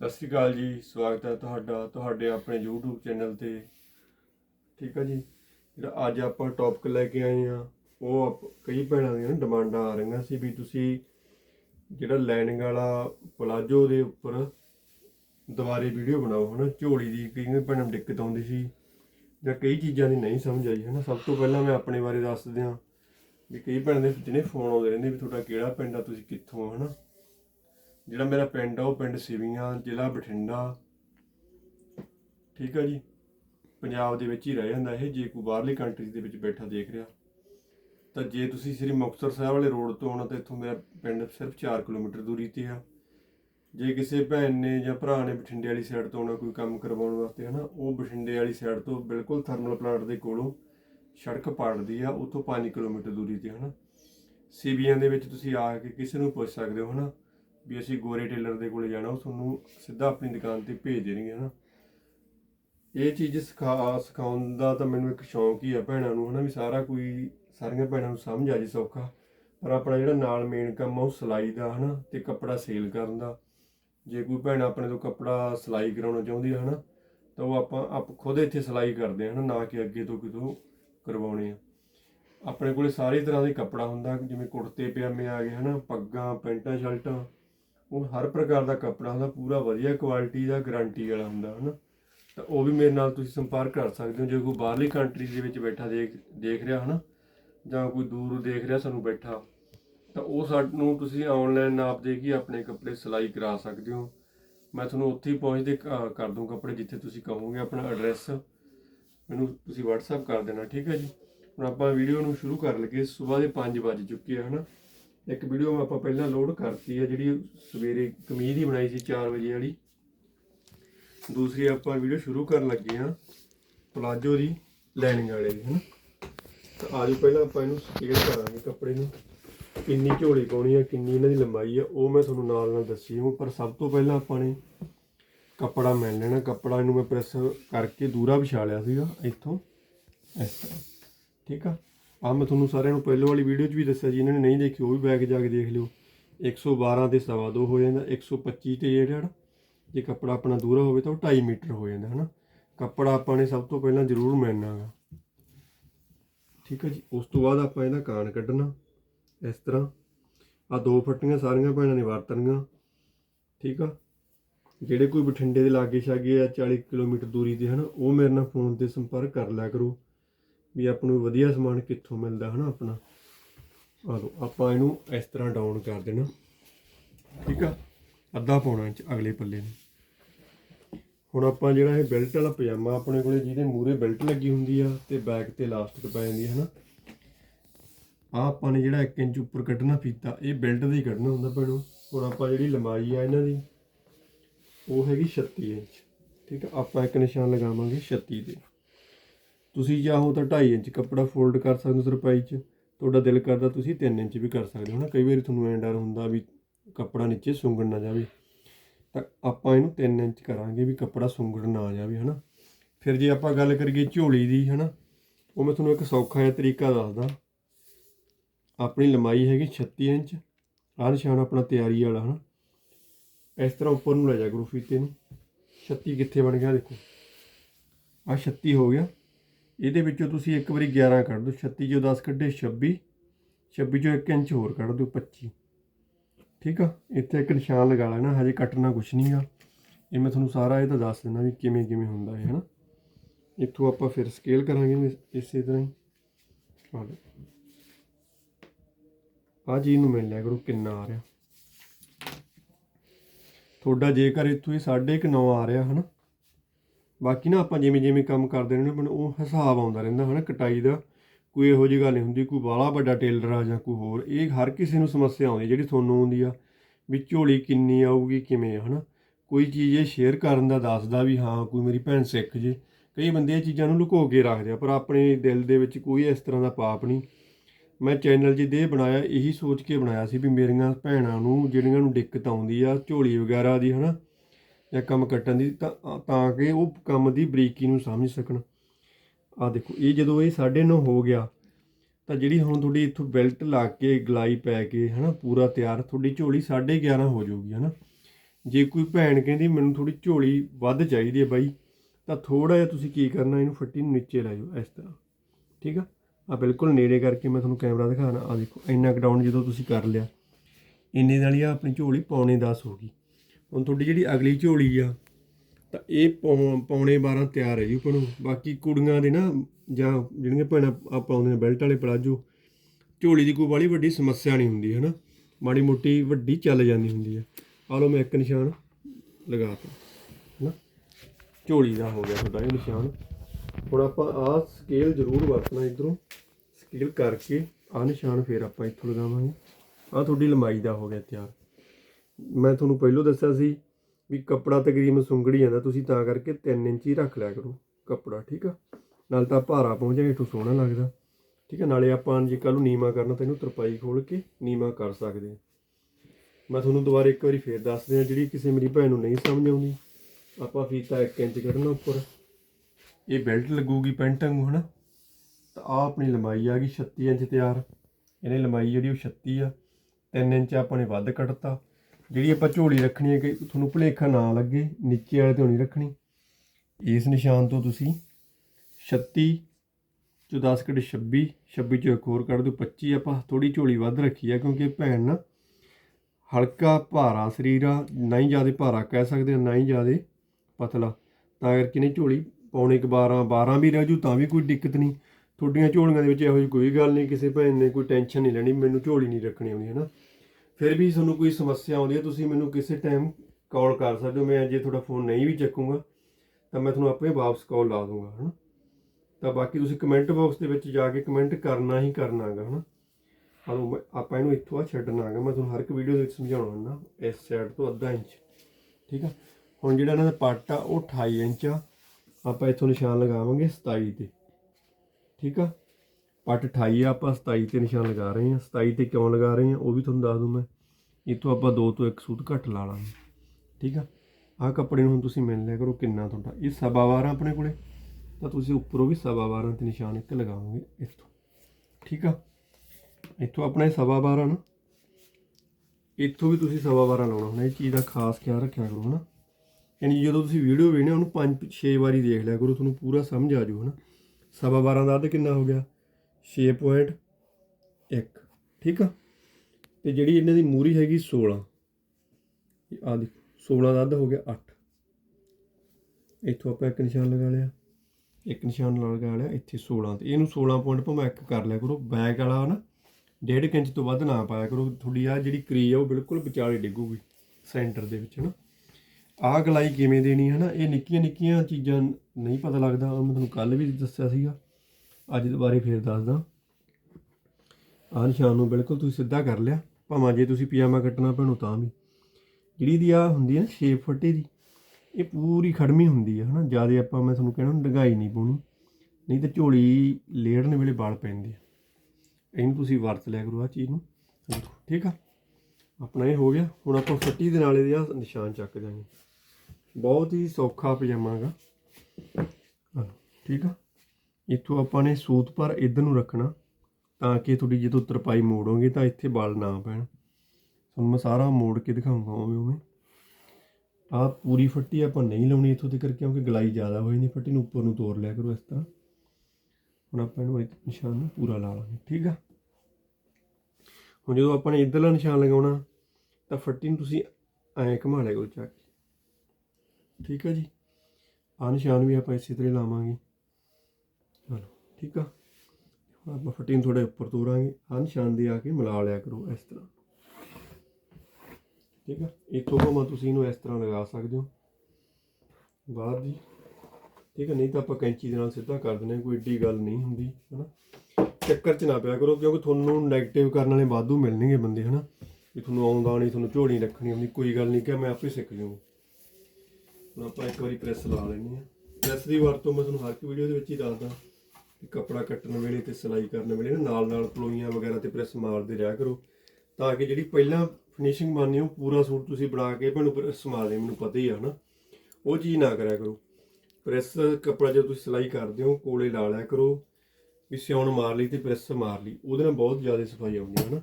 ਸਤਿ ਸ਼੍ਰੀ ਅਕਾਲ ਜੀ, ਸਵਾਗਤ ਹੈ ਤੁਹਾਡਾ, ਤੁਹਾਡੇ ਆਪਣੇ YouTube ਚੈਨਲ ਤੇ। ਠੀਕ ਆ ਜੀ, ਜਿਹੜਾ ਅੱਜ ਆਪਾਂ ਟੌਪਿਕ ਲੈ ਕੇ ਆਏ ਆ ਉਹ ਆਪ- ਕਈ ਭੈਣਾਂ ਦੀਆਂ ਨਾ ਡਿਮਾਂਡਾਂ ਆ ਰਹੀਆਂ ਸੀ ਵੀ ਤੁਸੀਂ ਜਿਹੜਾ ਲਾਈਨਿੰਗ ਵਾਲਾ ਪਲਾਜੋ ਦੇ ਉੱਪਰ ਦੁਬਾਰੇ ਵੀਡੀਓ ਬਣਾਓ, ਹਨਾ? ਝੋਲੀ ਦੀ ਕਈ ਭੈਣਾਂ ਨੂੰ ਦਿੱਕਤ ਆਉਂਦੀ ਸੀ, ਜਾਂ ਕਈ ਚੀਜ਼ਾਂ ਦੀ ਨਹੀਂ ਸਮਝ ਆਈ, ਹਨਾ? ਸਭ ਤੋਂ ਪਹਿਲਾਂ ਮੈਂ ਆਪਣੇ ਬਾਰੇ ਦੱਸ ਦਿਆਂ ਵੀ ਕਈ ਭੈਣਾਂ ਦੇ ਜਿਹਨੇ ਫੋਨ ਆਉਂਦੇ ਰਹਿੰਦੇ ਵੀ ਤੁਹਾਡਾ ਕਿਹੜਾ ਪਿੰਡ ਆ, ਤੁਸੀਂ ਕਿੱਥੋਂ ਆ ਹਨਾ? ਜਿਹੜਾ ਮੇਰਾ ਪਿੰਡ ਆ, ਉਹ ਪਿੰਡ ਸਿਵੀਆਂ, ਜ਼ਿਲ੍ਹਾ ਬਠਿੰਡਾ। ਠੀਕ ਆ ਜੀ? ਪੰਜਾਬ ਦੇ ਵਿੱਚ ਹੀ ਰਹਿ ਜਾਂਦਾ ਇਹ, ਜੇ ਕੋਈ ਬਾਹਰਲੀ ਕੰਟਰੀਜ਼ ਦੇ ਵਿੱਚ ਬੈਠਾ ਦੇਖ ਰਿਹਾ। ਤਾਂ ਜੇ ਤੁਸੀਂ ਸ੍ਰੀ ਮੁਕਤਸਰ ਸਾਹਿਬ ਵਾਲੇ ਰੋਡ ਤੋਂ ਆਉਣਾ, ਤਾਂ ਇੱਥੋਂ ਮੇਰਾ ਪਿੰਡ ਸਿਰਫ 4 ਕਿਲੋਮੀਟਰ ਦੂਰੀ ਤੇ ਆ। ਜੇ ਕਿਸੇ ਭੈਣ ਨੇ ਜਾਂ ਭਰਾ ਨੇ ਬਠਿੰਡੇ ਵਾਲੀ ਸਾਈਡ ਤੋਂ ਆਉਣਾ, ਕੋਈ ਕੰਮ ਕਰਵਾਉਣ ਵਾਸਤੇ, ਹਨਾ, ਉਹ ਬਠਿੰਡੇ ਵਾਲੀ ਸਾਈਡ ਤੋਂ ਬਿਲਕੁਲ ਥਰਮਲ ਪਲਾਂਟ ਦੇ ਕੋਲੋਂ ਸੜਕ ਪੜਦੀ ਆ, ਉੱਥੋਂ 5 ਕਿਲੋਮੀਟਰ ਦੂਰੀ ਤੇ, ਹਨਾ। ਸੀਬੀਆਂ ਦੇ ਵਿੱਚ ਤੁਸੀਂ ਆ ਕੇ ਕਿਸੇ ਨੂੰ ਪੁੱਛ ਸਕਦੇ ਹੋ, ਹਨਾ। ਵੀ ਅਸੀਂ ਗੋਰੇ ਟੇਲਰ ਦੇ ਕੋਲੇ ਜਾਣਾ, ਉਹ ਤੁਹਾਨੂੰ ਸਿੱਧਾ ਆਪਣੀ ਦੁਕਾਨ ਤੇ ਭੇਜ ਦੇਣਗੇ, ਹਨਾ। ਇਹ ਚੀਜ਼ ਸਿਖਾ, ਸਿਖਾਉਣ ਦਾ ਤਾਂ ਮੈਨੂੰ ਇੱਕ ਸ਼ੌਂਕ ਹੀ ਆ ਭੈਣਾਂ ਨੂੰ, ਹਨਾ, ਵੀ ਸਾਰਾ ਕੋਈ, ਸਾਰੀਆਂ ਭੈਣਾਂ ਨੂੰ ਸਮਝ ਆ ਜੇ ਸੌਖਾ। ਪਰ ਆਪਣਾ ਜਿਹੜਾ ਨਾਲ ਮੇਨ ਕੰਮ ਆ, ਉਹ ਸਿਲਾਈ ਦਾ, ਹਨਾ, ਤੇ ਕੱਪੜਾ ਸੇਲ ਕਰਨ ਦਾ। ਜੇ ਕੋਈ ਭੈਣ ਆਪਣੇ ਤੋਂ ਕੱਪੜਾ ਸਿਲਾਈ ਕਰਾਉਣਾ ਚਾਹੁੰਦੀ ਹੈ ਹਨਾ, ਤਾਂ ਉਹ ਆਪਾਂ, ਆਪ ਖੁਦ ਇੱਥੇ ਸਿਲਾਈ ਕਰਦੇ ਹਾਂ ਹਨਾ, ਨਾ ਕਿ ਅੱਗੇ ਤੋਂ ਕਿਤੋਂ ਕਰਵਾਉਣੇ ਆ। ਆਪਣੇ ਕੋਲੇ ਸਾਰੇ ਤਰ੍ਹਾਂ ਦੇ ਕੱਪੜਾ ਹੁੰਦਾ, ਜਿਵੇਂ ਕੁੜਤੇ, ਪਜਾਮੇ ਆ ਗਏ, ਹਨਾ, ਪੱਗਾਂ, ਪੈਂਟਾਂ, ਸ਼ਰਟਾਂ। ਉਹ ਹਰ ਪ੍ਰਕਾਰ ਦਾ ਕੱਪੜਾ ਹੁੰਦਾ, ਪੂਰਾ ਵਧੀਆ ਕੁਆਲਿਟੀ ਦਾ ਗਾਰੰਟੀ ਵਾਲਾ ਹੁੰਦਾ, ਹਨਾ? ਤਾਂ ਉਹ ਵੀ ਮੇਰੇ ਨਾਲ ਤੁਸੀਂ ਸੰਪਰਕ ਕਰ ਸਕਦੇ ਹੋ, ਜੇ ਕੋਈ ਬਾਹਰਲੀ ਕੰਟਰੀ ਦੇ ਵਿੱਚ ਬੈਠਾ ਦੇਖ ਦੇਖ ਰਿਹਾ, ਹਨਾ? ਜਾਂ ਕੋਈ ਦੂਰ ਦੇਖ ਰਿਹਾ ਸਾਨੂੰ ਬੈਠਾ, ਤਾਂ ਉਹ ਸਾਨੂੰ ਤੁਸੀਂ ਆਨਲਾਈਨ ਨਾਪ ਦੇ ਕੇ ਆਪਣੇ ਕੱਪੜੇ ਸਿਲਾਈ ਕਰਾ ਸਕਦੇ ਹੋ। ਮੈਂ ਤੁਹਾਨੂੰ ਉੱਥੇ ਹੀ ਪਹੁੰਚਦੇ ਕ- ਕਰ ਦੂੰ ਕੱਪੜੇ ਜਿੱਥੇ ਤੁਸੀਂ ਕਹੋਗੇ, ਆਪਣਾ ਐਡਰੈਸ ਮੈਨੂੰ ਤੁਸੀਂ WhatsApp ਕਰ ਦੇਣਾ, ਠੀਕ ਹੈ ਜੀ? ਹੁਣ ਆਪਾਂ ਵੀਡੀਓ ਨੂੰ ਸ਼ੁਰੂ ਕਰ ਲੱਗੇ ਸਵੇਰ ਦੇ 5 ਵੱਜ ਚੁੱਕੇ ਆ, ਹਨਾ? ਇੱਕ ਵੀਡੀਓ ਆਪਾਂ ਪਹਿਲਾਂ ਲੋਡ ਕਰਤੀ ਹੈ ਜਿਹੜੀ ਸਵੇਰੇ ਕਮੀਜ਼ ਦੀ ਬਣਾਈ ਸੀ 4 ਵਜੇ ਵਾਲੀ। ਦੂਸਰੀ ਆਪਾਂ ਵੀਡੀਓ ਸ਼ੁਰੂ ਕਰਨ ਲੱਗੇ ਹਾਂ ਪਲਾਜੋ ਦੀ ਲਾਈਨਿੰਗ ਵਾਲੇ ਦੀ, ਹਨਾ? ਤਾਂ ਆਜੋ ਪਹਿਲਾਂ ਆਪਾਂ ਇਹਨੂੰ ਸਕੇਲ ਕਰਾਂਗੇ ਕੱਪੜੇ ਨੂੰ। ਕਿੰਨੀ ਝੋਲੀ ਪਾਉਣੀ ਆ, ਕਿੰਨੀ ਇਹਨਾਂ ਦੀ ਲੰਬਾਈ ਆ, ਉਹ ਮੈਂ ਤੁਹਾਨੂੰ ਨਾਲ ਨਾਲ ਦੱਸੀ ਹਾਂ ਪਰ ਸਭ ਤੋਂ ਪਹਿਲਾਂ ਆਪਾਂ ਨੇ ਕੱਪੜਾ ਮਿਲ ਲੈਣਾ, ਕੱਪੜਾ ਇਹਨੂੰ ਮੈਂ ਪ੍ਰੈਸ ਕਰਕੇ ਦੂਰਾ ਵਿਛਾ ਲਿਆ ਸੀਗਾ, ਇੱਥੋਂ। ਇਸ ਤਰ੍ਹਾਂ, ਠੀਕ ਆ? ਆ ਮੈਂ ਤੁਹਾਨੂੰ ਸਾਰਿਆਂ ਨੂੰ ਪਹਿਲੋਂ ਵਾਲੀ ਵੀਡੀਓ 'ਚ ਵੀ ਦੱਸਿਆ ਜੀ, ਇਹਨਾਂ ਨੇ ਨਹੀਂ ਦੇਖੀ, ਉਹ ਵੀ ਬੈਕ ਜਾ ਕੇ ਦੇਖ ਲਿਓ। 112 ਤੇ ਸਵਾ ਦੋ ਹੋ ਜਾਂਦਾ 125 ਤੇ ਜਿਹੜਾ, ਜੇ ਕੱਪੜਾ ਆਪਣਾ ਦੂਰਾ ਹੋਵੇ ਤਾਂ ਉਹ 2.5 ਮੀਟਰ ਹੋ ਜਾਂਦਾ, ਹਨਾ? ਕੱਪੜਾ ਆਪਾਂ ਨੇ ਸਭ ਤੋਂ ਪਹਿਲਾਂ ਜ਼ਰੂਰ ਮਿਲਣਾਗਾ ਠੀਕ ਹੈ ਜੀ, ਉਸ ਤੋਂ ਬਾਅਦ ਆਪਾਂ ਇਹਦਾ ਕਾਨ ਕੱਢਣਾ, ਇਸ ਤਰ੍ਹਾਂ। ਆ ਦੋ ਫੱਟੀਆਂ ਸਾਰੀਆਂ ਭੈਣਾਂ ਨੇ ਵਰਤਣੀਆਂ, ਠੀਕ ਆ? ਜਿਹੜੇ ਕੋਈ ਬਠਿੰਡੇ ਦੇ ਲਾਗੇ ਛਾਗੇ ਆ 40 ਕਿਲੋਮੀਟਰ ਦੂਰੀ ਤੇ, ਹਨ? ਉਹ ਮੇਰੇ ਨਾਲ ਫੋਨ ਤੇ ਸੰਪਰਕ ਕਰ ਲਿਆ ਕਰੋ। ਵੀ ਆਪਾਂ ਨੂੰ ਵਧੀਆ ਸਮਾਨ ਕਿੱਥੋਂ ਮਿਲਦਾ, ਹਨਾ ਆਪਣਾ। ਆ ਲਓ ਆਪਾਂ ਇਹਨੂੰ ਇਸ ਤਰ੍ਹਾਂ ਡਾਊਨ ਕਰ ਦੇਣਾ। ਠੀਕ ਆ? ਅੱਧਾ ਪੌਣਾ ਇੰਚ ਅਗਲੇ ਪੱਲੇ ਨੂੰ। ਹੁਣ ਆਪਾਂ ਜਿਹੜਾ ਇਹ ਬੈਲਟ ਵਾਲਾ ਪਜਾਮਾ ਆਪਣੇ ਕੋਲੇ ਜਿਹਦੇ ਮੂਰੇ ਬੈਲਟ ਲੱਗੀ ਹੁੰਦੀ ਆ ਤੇ ਬੈਕ ਤੇ ਇਲਾਸਟਿਕ ਪੈ ਜਾਂਦੀ ਹੈ ਹਨਾ। ਆ ਆਪਾਂ ਨੇ ਜਿਹੜਾ 1 ਇੰਚ ਉੱਪਰ ਕੱਢਣਾ ਫੀਤਾ, ਇਹ ਬੈਲਟ ਦਾ ਹੀ ਕੱਢਣਾ ਹੁੰਦਾ ਭੈਣੋ। ਹੁਣ ਆਪਾਂ ਜਿਹੜੀ ਲੰਬਾਈ ਆ ਇਹਨਾਂ ਦੀ, ਉਹ ਹੈਗੀ 36 ਇੰਚ। ਠੀਕ ਆ? ਆਪਾਂ ਇੱਕ ਨਿਸ਼ਾਨ ਲਗਾਵਾਂਗੇ 36 ਤੇ। ਤੁਸੀਂ ਚਾਹੋ ਤਾਂ 2.5 ਇੰਚ ਕੱਪੜਾ ਫੋਲਡ ਕਰ ਸਕਦੇ ਹੋ ਸਰਪਾਈ 'ਚ। ਤੁਹਾਡਾ ਦਿਲ ਕਰਦਾ ਤੁਸੀਂ 3 ਇੰਚ ਵੀ ਕਰ ਸਕਦੇ ਹੋ ਨਾ ਕਈ ਵਾਰੀ ਤੁਹਾਨੂੰ ਐਂ ਡਰ ਹੁੰਦਾ ਵੀ ਕੱਪੜਾ ਨੀਚੇ ਸੁੰਗੜ ਨਾ ਜਾਵੇ। ਤਾਂ ਆਪਾਂ ਇਹਨੂੰ 3 ਇੰਚ ਕਰਾਂਗੇ ਵੀ ਕੱਪੜਾ ਸੁੰਗੜ ਨਾ ਜਾਵੇ ਹਨਾ। ਫਿਰ ਜੇ ਆਪਾਂ ਗੱਲ ਕਰੀਏ ਝੋਲੀ ਦੀ ਹਨਾ, ਉਹ ਮੈਂ ਤੁਹਾਨੂੰ ਇੱਕ ਸੌਖਾ ਜਿਹਾ ਤਰੀਕਾ ਦੱਸਦਾ। ਆਪਣੀ ਲੰਬਾਈ ਹੈਗੀ 36 ਇੰਚ। ਆਹ ਨਿਸ਼ਾਨ ਆਪਣਾ ਤਿਆਰੀ ਵਾਲਾ ਹਨਾ। ਇਸ ਤਰ੍ਹਾਂ ਉੱਪਰ ਨੂੰ ਲੈ ਜਾ ਕਰੋ ਫੀਤੇ ਨੂੰ। 36 ਕਿੱਥੇ ਬਣ ਗਿਆ ਦੇਖੋ। ਆ 36 ਹੋ ਗਿਆ। ਇਹਦੇ ਵਿੱਚੋਂ ਤੁਸੀਂ ਇੱਕ ਵਾਰੀ 11 ਕੱਢ ਦਿਓ 36 ਚੋਂ 10 ਕੱਢੇ 26 26 ਚੋਂ 1 ਇੰਚ ਹੋਰ ਕੱਢ ਦਿਓ 25 ਠੀਕ ਆ? ਇੱਥੇ ਇੱਕ ਨਿਸ਼ਾਨ ਲਗਾ ਲੈਣਾ, ਹਜੇ ਕੱਟਣਾ ਕੁਛ ਆ। ਇਹ ਮੈਂ ਤੁਹਾਨੂੰ ਸਾਰਾ ਇਹ ਤਾਂ ਦੱਸ ਦਿੰਦਾ ਵੀ ਕਿਵੇਂ ਕਿਵੇਂ ਹੁੰਦਾ ਹੈ ਹਨਾ? ਇੱਥੋਂ ਆਪਾਂ ਫਿਰ ਸਕੇਲ ਕਰਾਂਗੇ ਵੀ ਇਸੇ ਤਰ੍ਹਾਂ ਹੀ। ਆ ਲਓ ਆ ਚੀਜ਼ ਨੂੰ ਮਿਲ ਲਿਆ ਕਰੋ, ਕਿੰਨਾ ਆ ਰਿਹਾ। ਤੁਹਾਡਾ ਜੇਕਰ ਇੱਥੋਂ ਹੀ 9.5 ਆ ਰਿਹਾ, ਹਨਾ? ਬਾਕੀ ਨਾ ਆਪਾਂ ਜਿਵੇਂ ਜਿਵੇਂ ਕੰਮ ਕਰਦੇ ਰਹਿੰਦੇ ਪਰ ਉਹ ਹਿਸਾਬ ਆਉਂਦਾ ਰਹਿੰਦਾ ਹਨਾ, ਕਟਾਈ ਦਾ। ਕੋਈ ਇਹੋ ਜਿਹੀ ਗੱਲ ਨਹੀਂ ਹੁੰਦੀ, ਕੋਈ ਬਾਹਲਾ ਵੱਡਾ ਟੇਲਰ ਆ ਜਾਂ ਕੋਈ ਹੋਰ। ਇਹ ਹਰ ਕਿਸੇ ਨੂੰ ਸਮੱਸਿਆ ਆਉਂਦੀ ਜਿਹੜੀ ਤੁਹਾਨੂੰ ਆਉਂਦੀ ਆ, ਵੀ ਝੋਲੀ ਕਿੰਨੀ ਆਊਗੀ, ਕਿਵੇਂ ਆ, ਹਨਾ। ਕੋਈ ਚੀਜ਼ ਇਹ ਸ਼ੇਅਰ ਕਰਨ ਦਾ ਦੱਸਦਾ ਵੀ ਹਾਂ, ਕੋਈ ਮੇਰੀ ਭੈਣ ਸਿੱਖ ਜੇ। ਕਈ ਬੰਦੇ ਇਹ ਚੀਜ਼ਾਂ ਨੂੰ ਲੁਕੋ ਕੇ ਰੱਖਦੇ ਆ, ਪਰ ਆਪਣੇ ਦਿਲ ਦੇ ਵਿੱਚ ਕੋਈ ਇਸ ਤਰ੍ਹਾਂ ਦਾ ਪਾਪ ਨਹੀਂ। ਮੈਂ ਚੈਨਲ ਜਿਹਦੇ ਬਣਾਇਆ, ਇਹੀ ਸੋਚ ਕੇ ਬਣਾਇਆ ਸੀ ਵੀ ਮੇਰੀਆਂ ਭੈਣਾਂ ਨੂੰ, ਜਿਹੜੀਆਂ ਨੂੰ ਦਿੱਕਤ ਆਉਂਦੀ ਆ, ਝੋਲੀ ਵਗੈਰਾ ਦੀ, ਹਨਾ। ਜਾਂ ਕੰਮ ਕੱਟਣ ਦੀ, ਤਾਂ ਕਿ ਉਹ ਕੰਮ ਦੀ ਬਰੀਕੀ ਨੂੰ ਸਮਝ ਸਕਣ। ਆ ਦੇਖੋ, ਇਹ ਜਦੋਂ ਇਹ 9.5 ਹੋ ਗਿਆ, ਤਾਂ ਜਿਹੜੀ ਹੁਣ ਤੁਹਾਡੀ ਇੱਥੋਂ ਬੈਲਟ ਲਾ ਕੇ ਗਲਾਈ ਪੈ ਕੇ, ਹਨਾ, ਪੂਰਾ ਤਿਆਰ, ਤੁਹਾਡੀ ਝੋਲੀ 11.5 ਹੋ ਜਾਊਗੀ, ਹਨਾ। ਜੇ ਕੋਈ ਭੈਣ ਕਹਿੰਦੀ, ਮੈਨੂੰ ਥੋੜੀ ਝੋਲੀ ਵੱਧ ਚਾਹੀਦੀ ਹੈ ਬਾਈ, ਤਾਂ ਥੋੜਾ ਜਿਹਾ ਤੁਸੀਂ ਕੀ ਕਰਨਾ, ਇਹਨੂੰ ਫੱਟੀ ਨੂੰ ਨੀਚੇ ਲੈ ਜਾਓ, ਇਸ ਤਰ੍ਹਾਂ। ਠੀਕ ਆ? ਆ ਬਿਲਕੁਲ ਨੇੜੇ ਕਰਕੇ ਮੈਂ ਤੁਹਾਨੂੰ ਕੈਮਰਾ ਦਿਖਾਣਾ ਆ ਦੇਖੋ, ਇੰਨਾ ਕੁ ਡਾਊਨ ਜਦੋਂ ਤੁਸੀਂ ਕਰ ਲਿਆ, ਇੰਨੇ ਨਾਲ ਹੀ ਆ ਆਪਣੀ ਝੋਲੀ ਪੌਣੇ 10 ਹੋ ਗਈ। ਹੁਣ ਤੁਹਾਡੀ ਜਿਹੜੀ ਅਗਲੀ ਝੋਲੀ ਆ, ਤਾਂ ਇਹ ਪੌ- ਪੌਣੇ 12 ਤਿਆਰ ਹੈ ਜੀ ਆਪਾਂ ਨੂੰ। ਬਾਕੀ ਕੁੜੀਆਂ ਦੇ ਨਾ, ਜਾਂ ਜਿਹੜੀਆਂ ਭੈਣਾਂ ਆ ਪਾਉਂਦੇ ਨੇ, ਬੈਲਟ ਵਾਲੇ ਪਲਾਜੋ, ਝੋਲੀ ਦੀ ਕੋਈ ਬੜੀ ਵੱਡੀ ਸਮੱਸਿਆ ਨਹੀਂ ਹੁੰਦੀ ਹੈ ਨਾ ਮਾੜੀ ਮੋਟੀ ਵੱਡੀ ਚੱਲ ਜਾਂਦੀ ਹੁੰਦੀ ਹੈ ਆ ਲਓ ਮੈਂ ਇੱਕ ਨਿਸ਼ਾਨ ਲਗਾ ਤਾ ਨਾ ਝੋਲੀ ਦਾ ਹੋ ਗਿਆ ਤੁਹਾਡਾ ਇਹ ਨਿਸ਼ਾਨ। ਹੁਣ ਆਪਾਂ ਆਹ ਸਕੇਲ ਜ਼ਰੂਰ ਵਰਤਣਾ ਇਧਰੋਂ। ਸਕੇਲ ਕਰਕੇ ਆਹ ਨਿਸ਼ਾਨ ਫੇਰ ਆਪਾਂ ਇੱਥੋਂ ਲਗਾਵਾਂਗੇ। ਆਹ ਤੁਹਾਡੀ ਲੰਬਾਈ ਦਾ ਹੋ ਗਿਆ ਤਿਆਰ। ਮੈਂ ਤੁਹਾਨੂੰ ਪਹਿਲਾਂ ਦੱਸਿਆ ਸੀ ਵੀ ਕੱਪੜਾ ਤਕਰੀਬਨ ਸੁੰਗੜੀ ਜਾਂਦਾ, ਤੁਸੀਂ ਤਾਂ ਕਰਕੇ 3 ਇੰਚ ਹੀ ਰੱਖ ਲਿਆ ਕਰੋ ਕੱਪੜਾ, ਠੀਕ ਆ? ਨਾਲ ਤਾਂ ਭਾਰਾ ਪਹੁੰਚੇ ਜਾਏ ਇਥੋਂ ਸੋਹਣਾ ਲੱਗਦਾ, ਠੀਕ ਆ? ਨਾਲੇ ਆਪਾਂ ਜੇ ਕੱਲ ਨੂੰ ਨੀਮਾ ਕਰਨਾ ਤਾਂ ਇਹਨੂੰ ਤਰਪਾਈ ਖੋਲ ਕੇ ਨੀਮਾ ਕਰ ਸਕਦੇ ਹਾਂ। ਮੈਂ ਤੁਹਾਨੂੰ ਦੁਬਾਰਾ ਇੱਕ ਵਾਰੀ ਫੇਰ ਦੱਸ ਦਿਆਂ, ਜਿਹੜੀ ਕਿਸੇ ਮੇਰੀ ਭੈਣ ਨੂੰ ਨਹੀਂ ਸਮਝ ਆਉਂਦੀ, ਆਪਾਂ ਫੀਤਾ 1 ਇੰਚ ਕੱਢਣਾ ਉੱਪਰ। ਇਹ ਬੈਲਟ ਲੱਗੂਗੀ ਪੈਂਟ ਵਾਂਗੂ, ਹਨਾ? ਤਾਂ ਆ ਆਪਣੀ ਲੰਬਾਈ ਆ ਗਈ 36 ਇੰਚ ਤਿਆਰ। ਇਹਨੇ ਲੰਬਾਈ ਜਿਹੜੀ ਉਹ 36 ਆ। 3 ਇੰਚ ਆਪਾਂ ਨੇ ਵੱਧ ਕੱਟਤਾ ਜਿਹੜੀ ਆਪਾਂ ਝੋਲੀ ਰੱਖਣੀ ਹੈ ਕਿ ਤੁਹਾਨੂੰ ਭੁਲੇਖਾ ਨਾ ਲੱਗੇ, ਨੀਚੇ ਵਾਲੇ ਤੋਂ ਨਹੀਂ ਰੱਖਣੀ। ਇਸ ਨਿਸ਼ਾਨ ਤੋਂ ਤੁਸੀਂ 36 ਚੋਂ 10 ਕੱਢ 26 26 ਚੋਂ ਇੱਕ ਹੋਰ ਕੱਢ ਦਿਓ। 25 ਆਪਾਂ ਥੋੜੀ ਝੋਲੀ ਵੱਧ ਰੱਖੀ ਆ ਕਿਉਂਕਿ ਭੈਣ ਨਾ ਹਲਕਾ ਭਾਰਾ ਸਰੀਰ ਆ, ਨਾ ਹੀ ਜ਼ਿਆਦਾ ਭਾਰਾ ਕਹਿ ਸਕਦੇ ਆ, ਨਾ ਹੀ ਜ਼ਿਆਦਾ ਪਤਲਾ। ਤਾਂ ਕਰਕੇ ਨਹੀਂ ਝੋਲੀ ਪੌਣੇ ਕੁ 12 12 ਵੀ ਰਹਿ ਜੂ ਤਾਂ ਵੀ ਕੋਈ ਦਿੱਕਤ ਨਹੀਂ। ਤੁਹਾਡੀਆਂ ਝੋਲੀਆਂ ਦੇ ਵਿੱਚ ਇਹੋ ਜਿਹੀ ਕੋਈ ਗੱਲ ਨਹੀਂ, ਕਿਸੇ ਭੈਣ ਨੇ ਕੋਈ ਟੈਨਸ਼ਨ ਨਹੀਂ ਲੈਣੀ, ਮੈਨੂੰ ਝੋਲੀ ਨਹੀਂ ਰੱਖਣੀ ਆਉਂਦੀ, ਹੈ ਨਾ? ਫਿਰ ਵੀ ਤੁਹਾਨੂੰ ਕੋਈ ਸਮੱਸਿਆ ਆਉਂਦੀ ਹੈ, ਤੁਸੀਂ ਮੈਨੂੰ ਕਿਸੇ ਟਾਈਮ ਕਾਲ ਕਰ ਸਕਦੇ ਹੋ। ਮੈਂ ਜੇ ਤੁਹਾਡਾ ਫੋਨ ਨਹੀਂ ਵੀ ਚੱਕੂਗਾ, ਤਾਂ ਮੈਂ ਤੁਹਾਨੂੰ ਆਪੇ ਵਾਪਸ ਕਾਲ ਲਾ ਦੂੰਗਾ, ਹਨਾ? ਤਾਂ ਬਾਕੀ ਤੁਸੀਂ ਕਮੈਂਟ ਬਾਕਸ ਦੇ ਵਿੱਚ ਜਾ ਕੇ ਕਮੈਂਟ ਕਰਨਾ ਹੀ ਕਰਨਾ ਹੈਗਾ ਹਨਾ? ਹਲੋ, ਮੈਂ- ਆਪਾਂ ਇਹਨੂੰ ਇੱਥੋਂ ਆ ਛੱਡਣਾ ਹੈਗਾ ਮੈਂ ਤੁਹਾਨੂੰ ਹਰ ਇੱਕ ਵੀਡੀਓ ਦੇ ਵਿੱਚ ਸਮਝਾਉਣਾ ਹੁੰਦਾ, ਇਸ ਸਾਈਡ ਤੋਂ ਅੱਧਾ ਇੰਚ। ਠੀਕ ਆ? ਹੁਣ ਜਿਹੜਾ ਇਹਨਾਂ ਦਾ ਪੱਟ ਆ ਉਹ 28 ਇੰਚ ਆ। ਆਪਾਂ ਇੱਥੋਂ ਨਿਸ਼ਾਨ ਲਗਾਵਾਂਗੇ 27 ਤੇ। ਠੀਕ ਆ? ਪੱਟ 28 ਆ ਆਪਾਂ 27 ਤੇ ਨਿਸ਼ਾਨ ਲਗਾ ਰਹੇ ਹਾਂ। 27 ਤੇ ਕਿਉਂ ਲਗਾ ਰਹੇ ਹਾਂ, ਉਹ ਵੀ ਤੁਹਾਨੂੰ ਦੱਸ ਦੂੰ ਮੈਂ। ਇੱਥੋਂ ਆਪਾਂ 2 ਤੋਂ 1 ਸੂਤ ਘੱਟ ਲਾ ਲਾਂਗੇ। ਠੀਕ ਆ? ਆਹ ਕੱਪੜੇ ਨੂੰ ਹੁਣ ਤੁਸੀਂ ਮਿਲ ਲਿਆ ਕਰੋ, ਕਿੰਨਾ ਤੁਹਾਡਾ। ਇਹ ਸਵਾ ਬਾਰਾਂ ਆਪਣੇ ਕੋਲੇ। ਤਾਂ ਤੁਸੀਂ ਉੱਪਰੋਂ ਵੀ ਸਵਾ ਬਾਰਾਂ ਤੇ ਨਿਸ਼ਾਨ ਇੱਕ ਲਗਾਓਗੇ ਇੱਥੋਂ। ਠੀਕ ਆ? ਇੱਥੋਂ ਆਪਣਾ ਇਹ ਸਵਾ ਬਾਰਾਂ ਨਾ। ਇੱਥੋਂ ਵੀ ਤੁਸੀਂ ਸਵਾ ਬਾਰਾਂ ਲਾਉਣਾ ਹੁਣ। ਇਹ ਚੀਜ਼ ਦਾ ਖਾਸ ਖਿਆਲ ਰੱਖਿਆ ਕਰੋ, ਹਨਾ। ਯਾਨੀ ਜਦੋਂ ਤੁਸੀਂ ਵੀਡੀਓ ਵੇਖਣਾ ਉਹਨੂੰ 5 6 ਵਾਰੀ ਦੇਖ ਲਿਆ ਕਰੋ। ਤੁਹਾਨੂੰ ਪੂਰਾ ਸਮਝ ਆ ਜਾਊ ਹਨਾ। ਸਵਾ ਬਾਰਾਂ ਦਾ ਅੱਧ ਕਿੰਨਾ ਹੋ ਗਿਆ? 6.1 ਠੀਕ ਆ? ਤੇ ਜਿਹੜੀ ਇਹਨਾਂ ਦੀ ਮੂਰੀ ਹੈਗੀ 16 ਆ ਦੇਖੋ 16 ਦਾ ਅੱਧ ਹੋ ਗਿਆ 8 ਇੱਥੋਂ ਆਪਾਂ ਇੱਕ ਨਿਸ਼ਾਨ ਲਗਾ ਲਿਆ, ਇੱਕ ਨਿਸ਼ਾਨ ਲਗਾ ਲਿਆ, ਇੱਥੇ 16 ਤੇ ਇਹਨੂੰ 16 ਪੁਆਇੰਟ ਭਾਵੇਂ ਇੱਕ ਕਰ ਲਿਆ ਕਰੋ, ਬੈਕ ਵਾਲਾ ਨਾ ਡੇਢ ਕੁ ਇੰਚ ਤੋਂ ਵੱਧ ਨਾ ਪਾਇਆ ਕਰੋ, ਤੁਹਾਡੀ ਆ ਜਿਹੜੀ ਕਰੀ ਆ ਉਹ ਬਿਲਕੁਲ ਵਿਚਾਲੇ ਡਿੱਗੂਗੀ ਸੈਂਟਰ ਦੇ ਵਿੱਚ ਨਾ ਆਹ ਗਲਾਈ ਕਿਵੇਂ ਦੇਣੀ ਹੈ ਨਾ ਇਹ ਨਿੱਕੀਆਂ ਨਿੱਕੀਆਂ ਚੀਜ਼ਾਂ ਨਹੀਂ ਪਤਾ ਲੱਗਦਾ ਉਹ ਮੈਂ ਤੁਹਾਨੂੰ ਕੱਲ ਵੀ ਦੱਸਿਆ ਸੀਗਾ। ਅੱਜ ਦੁਬਾਰੇ ਫੇਰ ਦੱਸਦਾ। ਆਹ ਨਿਸ਼ਾਨ ਨੂੰ ਬਿਲਕੁਲ ਤੁਸੀਂ ਸਿੱਧਾ ਕਰ ਲਿਆ। ਭਾਵੇਂ ਜੇ ਤੁਸੀਂ ਪਜਾਮਾ ਕੱਟਣਾ ਪੈਣੋ ਤਾਂ ਵੀ। ਜਿਹੜੀ ਦੀ ਆ ਹੁੰਦੀ ਹੈ ਨਾ ਸ਼ੇਪ ਫੱਟੇ ਦੀ, ਇਹ ਪੂਰੀ ਖੜਮੀ ਹੁੰਦੀ ਹੈ ਹਨਾ। ਜ਼ਿਆਦਾ ਆਪਾਂ ਮੈਂ ਤੁਹਾਨੂੰ ਕਹਿਣਾ, ਡੰਗਾਈ ਨਹੀਂ ਪਾਉਣੀ। ਨਹੀਂ ਤਾਂ ਝੋਲੀ ਲੇੜਨ ਵੇਲੇ ਵਾਲ ਪੈਂਦੇ ਆ। ਇਹਨੂੰ ਤੁਸੀਂ ਵਰਤ ਲਿਆ ਕਰੋ ਆ ਚੀਜ਼ ਨੂੰ। ਠੀਕ ਆ? ਆਪਣਾ ਇਹ ਹੋ ਗਿਆ। ਹੁਣ ਆਪਾਂ ਫੱਟੀ ਦੇ ਨਾਲ ਇਹਦੇ ਆ ਨਿਸ਼ਾਨ ਚੱਕ ਜਾਵਾਂਗੇ। ਬਹੁਤ ਹੀ ਸੌਖਾ ਪਜਾਮਾ ਹੈਗਾ ਠੀਕ ਆ? ਇੱਥੋਂ ਆਪਾਂ ਨੇ ਸੂਤ ਪਰ ਇਧਰ ਨੂੰ ਰੱਖਣਾ, ਤਾਂ ਕਿ ਤੁਹਾਡੀ ਜਦੋਂ ਤਰਪਾਈ ਮੋੜੋਗੇ ਤਾਂ ਇੱਥੇ ਵਾਲ ਨਾ ਪੈਣ। ਤੁਹਾਨੂੰ ਮੈਂ ਸਾਰਾ ਮੋੜ ਕੇ ਦਿਖਾਉਂਗਾ ਉਵੇਂ ਉਵੇਂ। ਆਹ ਪੂਰੀ ਫੱਟੀ ਆਪਾਂ ਨਹੀਂ ਲਾਉਣੀ ਇੱਥੋਂ ਤੱਕ ਕਿਉਂਕਿ ਗਲਾਈ ਜ਼ਿਆਦਾ ਹੋ ਜਾਂਦੀ ਫੱਟੀ ਨੂੰ ਉੱਪਰ ਨੂੰ ਤੋੜ ਲਿਆ ਕਰੋ ਇਸ ਤਰ੍ਹਾਂ। ਹੁਣ ਆਪਾਂ ਇਹਨੂੰ ਇੱਕ ਨਿਸ਼ਾਨ ਨੂੰ ਪੂਰਾ ਲਾ ਲਾਂਗੇ, ਠੀਕ ਆ? ਹੁਣ ਜਦੋਂ ਆਪਾਂ ਨੇ ਇੱਧਰਲਾ ਨਿਸ਼ਾਨ ਲਗਾਉਣਾ, ਤਾਂ ਫੱਟੀ ਨੂੰ ਤੁਸੀਂ ਐਂ ਘੁਮਾ ਲਿਆ ਕਰੋ ਚੱਕ ਕੇ। ਠੀਕ ਆ ਜੀ? ਆਹ ਨਿਸ਼ਾਨ ਵੀ ਆਪਾਂ ਇਸੇ ਤਰ੍ਹਾਂ ਲਾਵਾਂਗੇ। ਠੀਕ ਆ? ਹੁਣ ਆਪਾਂ ਫੱਟੀ ਨੂੰ ਥੋੜਾ ਉੱਪਰ ਤੋਰਾਂਗੇ। ਆਹ ਨਿਸ਼ਾਨ ਦੇ ਆ ਕੇ ਮਿਲਾ ਲਿਆ ਕਰੋ ਇਸ ਤਰ੍ਹਾਂ। ਠੀਕ ਆ? ਇੱਥੋਂ ਭਾਵੇਂ ਤੁਸੀਂ ਇਹਨੂੰ ਇਸ ਤਰ੍ਹਾਂ ਲਗਾ ਸਕਦੇ ਹੋ। ਬਾਹਰ ਦੀ। ਠੀਕ ਹੈ ਨਹੀਂ ਤਾਂ ਆਪਾਂ ਕੈਂਚੀ ਦੇ ਨਾਲ ਸਿੱਧਾ ਕਰ ਦਿੰਦੇ ਹਾਂ, ਕੋਈ ਏਡੀ ਗੱਲ ਨਹੀਂ ਹੁੰਦੀ, ਹਨਾ? ਚੱਕਰ ਚ ਨਾ ਪਿਆ ਕਰੋ, ਕਿਉਂਕਿ ਤੁਹਾਨੂੰ 네ਗੇਟਿਵ ਕਰਨ ਵਾਲੇ ਵਾਧੂ ਮਿਲਣਗੇ ਬੰਦੇ, ਹਨਾ? ਵੀ ਤੁਹਾਨੂੰ ਆਉਂਦਾ ਨਹੀਂ, ਤੁਹਾਨੂੰ ਝੋਲੀ ਰੱਖਣੀ ਆਉਂਦੀ ਕੋਈ ਗੱਲ ਨਹੀਂ ਕਿ ਮੈਂ ਆਪੇ ਸਿੱਖ ਜਾਊਂ। ਹੁਣ ਆਪਾਂ ਇੱਕ ਵਾਰੀ ਪ੍ਰੈਸ ਲਾ ਲੈਣੀ ਆ ਪ੍ਰੈਸ ਦੀ ਵਰਤੋਂ ਮੈਂ ਤੁਹਾਨੂੰ ਹਰ ਇੱਕ ਵੀਡੀਓ ਦੇ ਵਿੱਚ ਹੀ ਦੱਸਦਾ। ਕਿ ਕੱਪੜਾ ਕੱਟਣ ਵੇਲੇ ਤੇ ਸਿਲਾਈ ਕਰਨ ਵੇਲੇ ਨਾ ਨਾਲ ਨਾਲ ਪਲੋਈਆਂ ਵਗੈਰਾ ਤੇ ਪ੍ਰੈਸ ਮਾਰਦੇ ਰਿਹਾ ਕਰੋ। ਤਾਂ ਕਿ ਜਿਹੜੀ ਪਹਿਲਾਂ ਫਿਨਿਸ਼ਿੰਗ ਬਣਨੀ ਉਹ ਪੂਰਾ ਸੂਟ ਤੁਸੀਂ ਬਣਾ ਕੇ ਮੈਨੂੰ ਪ੍ਰੈਸ ਮਾਰ ਦੇ, ਮੈਨੂੰ ਪਤਾ ਹੀ ਆ ਨਾ ਉਹ ਚੀਜ਼ ਨਾ ਕਰਿਆ ਕਰੋ। ਪ੍ਰੈਸ ਕੱਪੜਾ ਜਦੋਂ ਤੁਸੀਂ ਸਿਲਾਈ ਕਰਦੇ ਹੋ, ਕੋਲੇ ਲਾ ਲਿਆ ਕਰੋ, ਵੀ ਸਿਉਣ ਮਾਰ ਲਈ ਤੇ ਪ੍ਰੈਸ ਮਾਰ ਲਈ, ਉਹਦੇ ਨਾਲ ਬਹੁਤ ਜ਼ਿਆਦਾ ਸਫ਼ਾਈ ਆਉਂਦੀ ਹੈ ਨਾ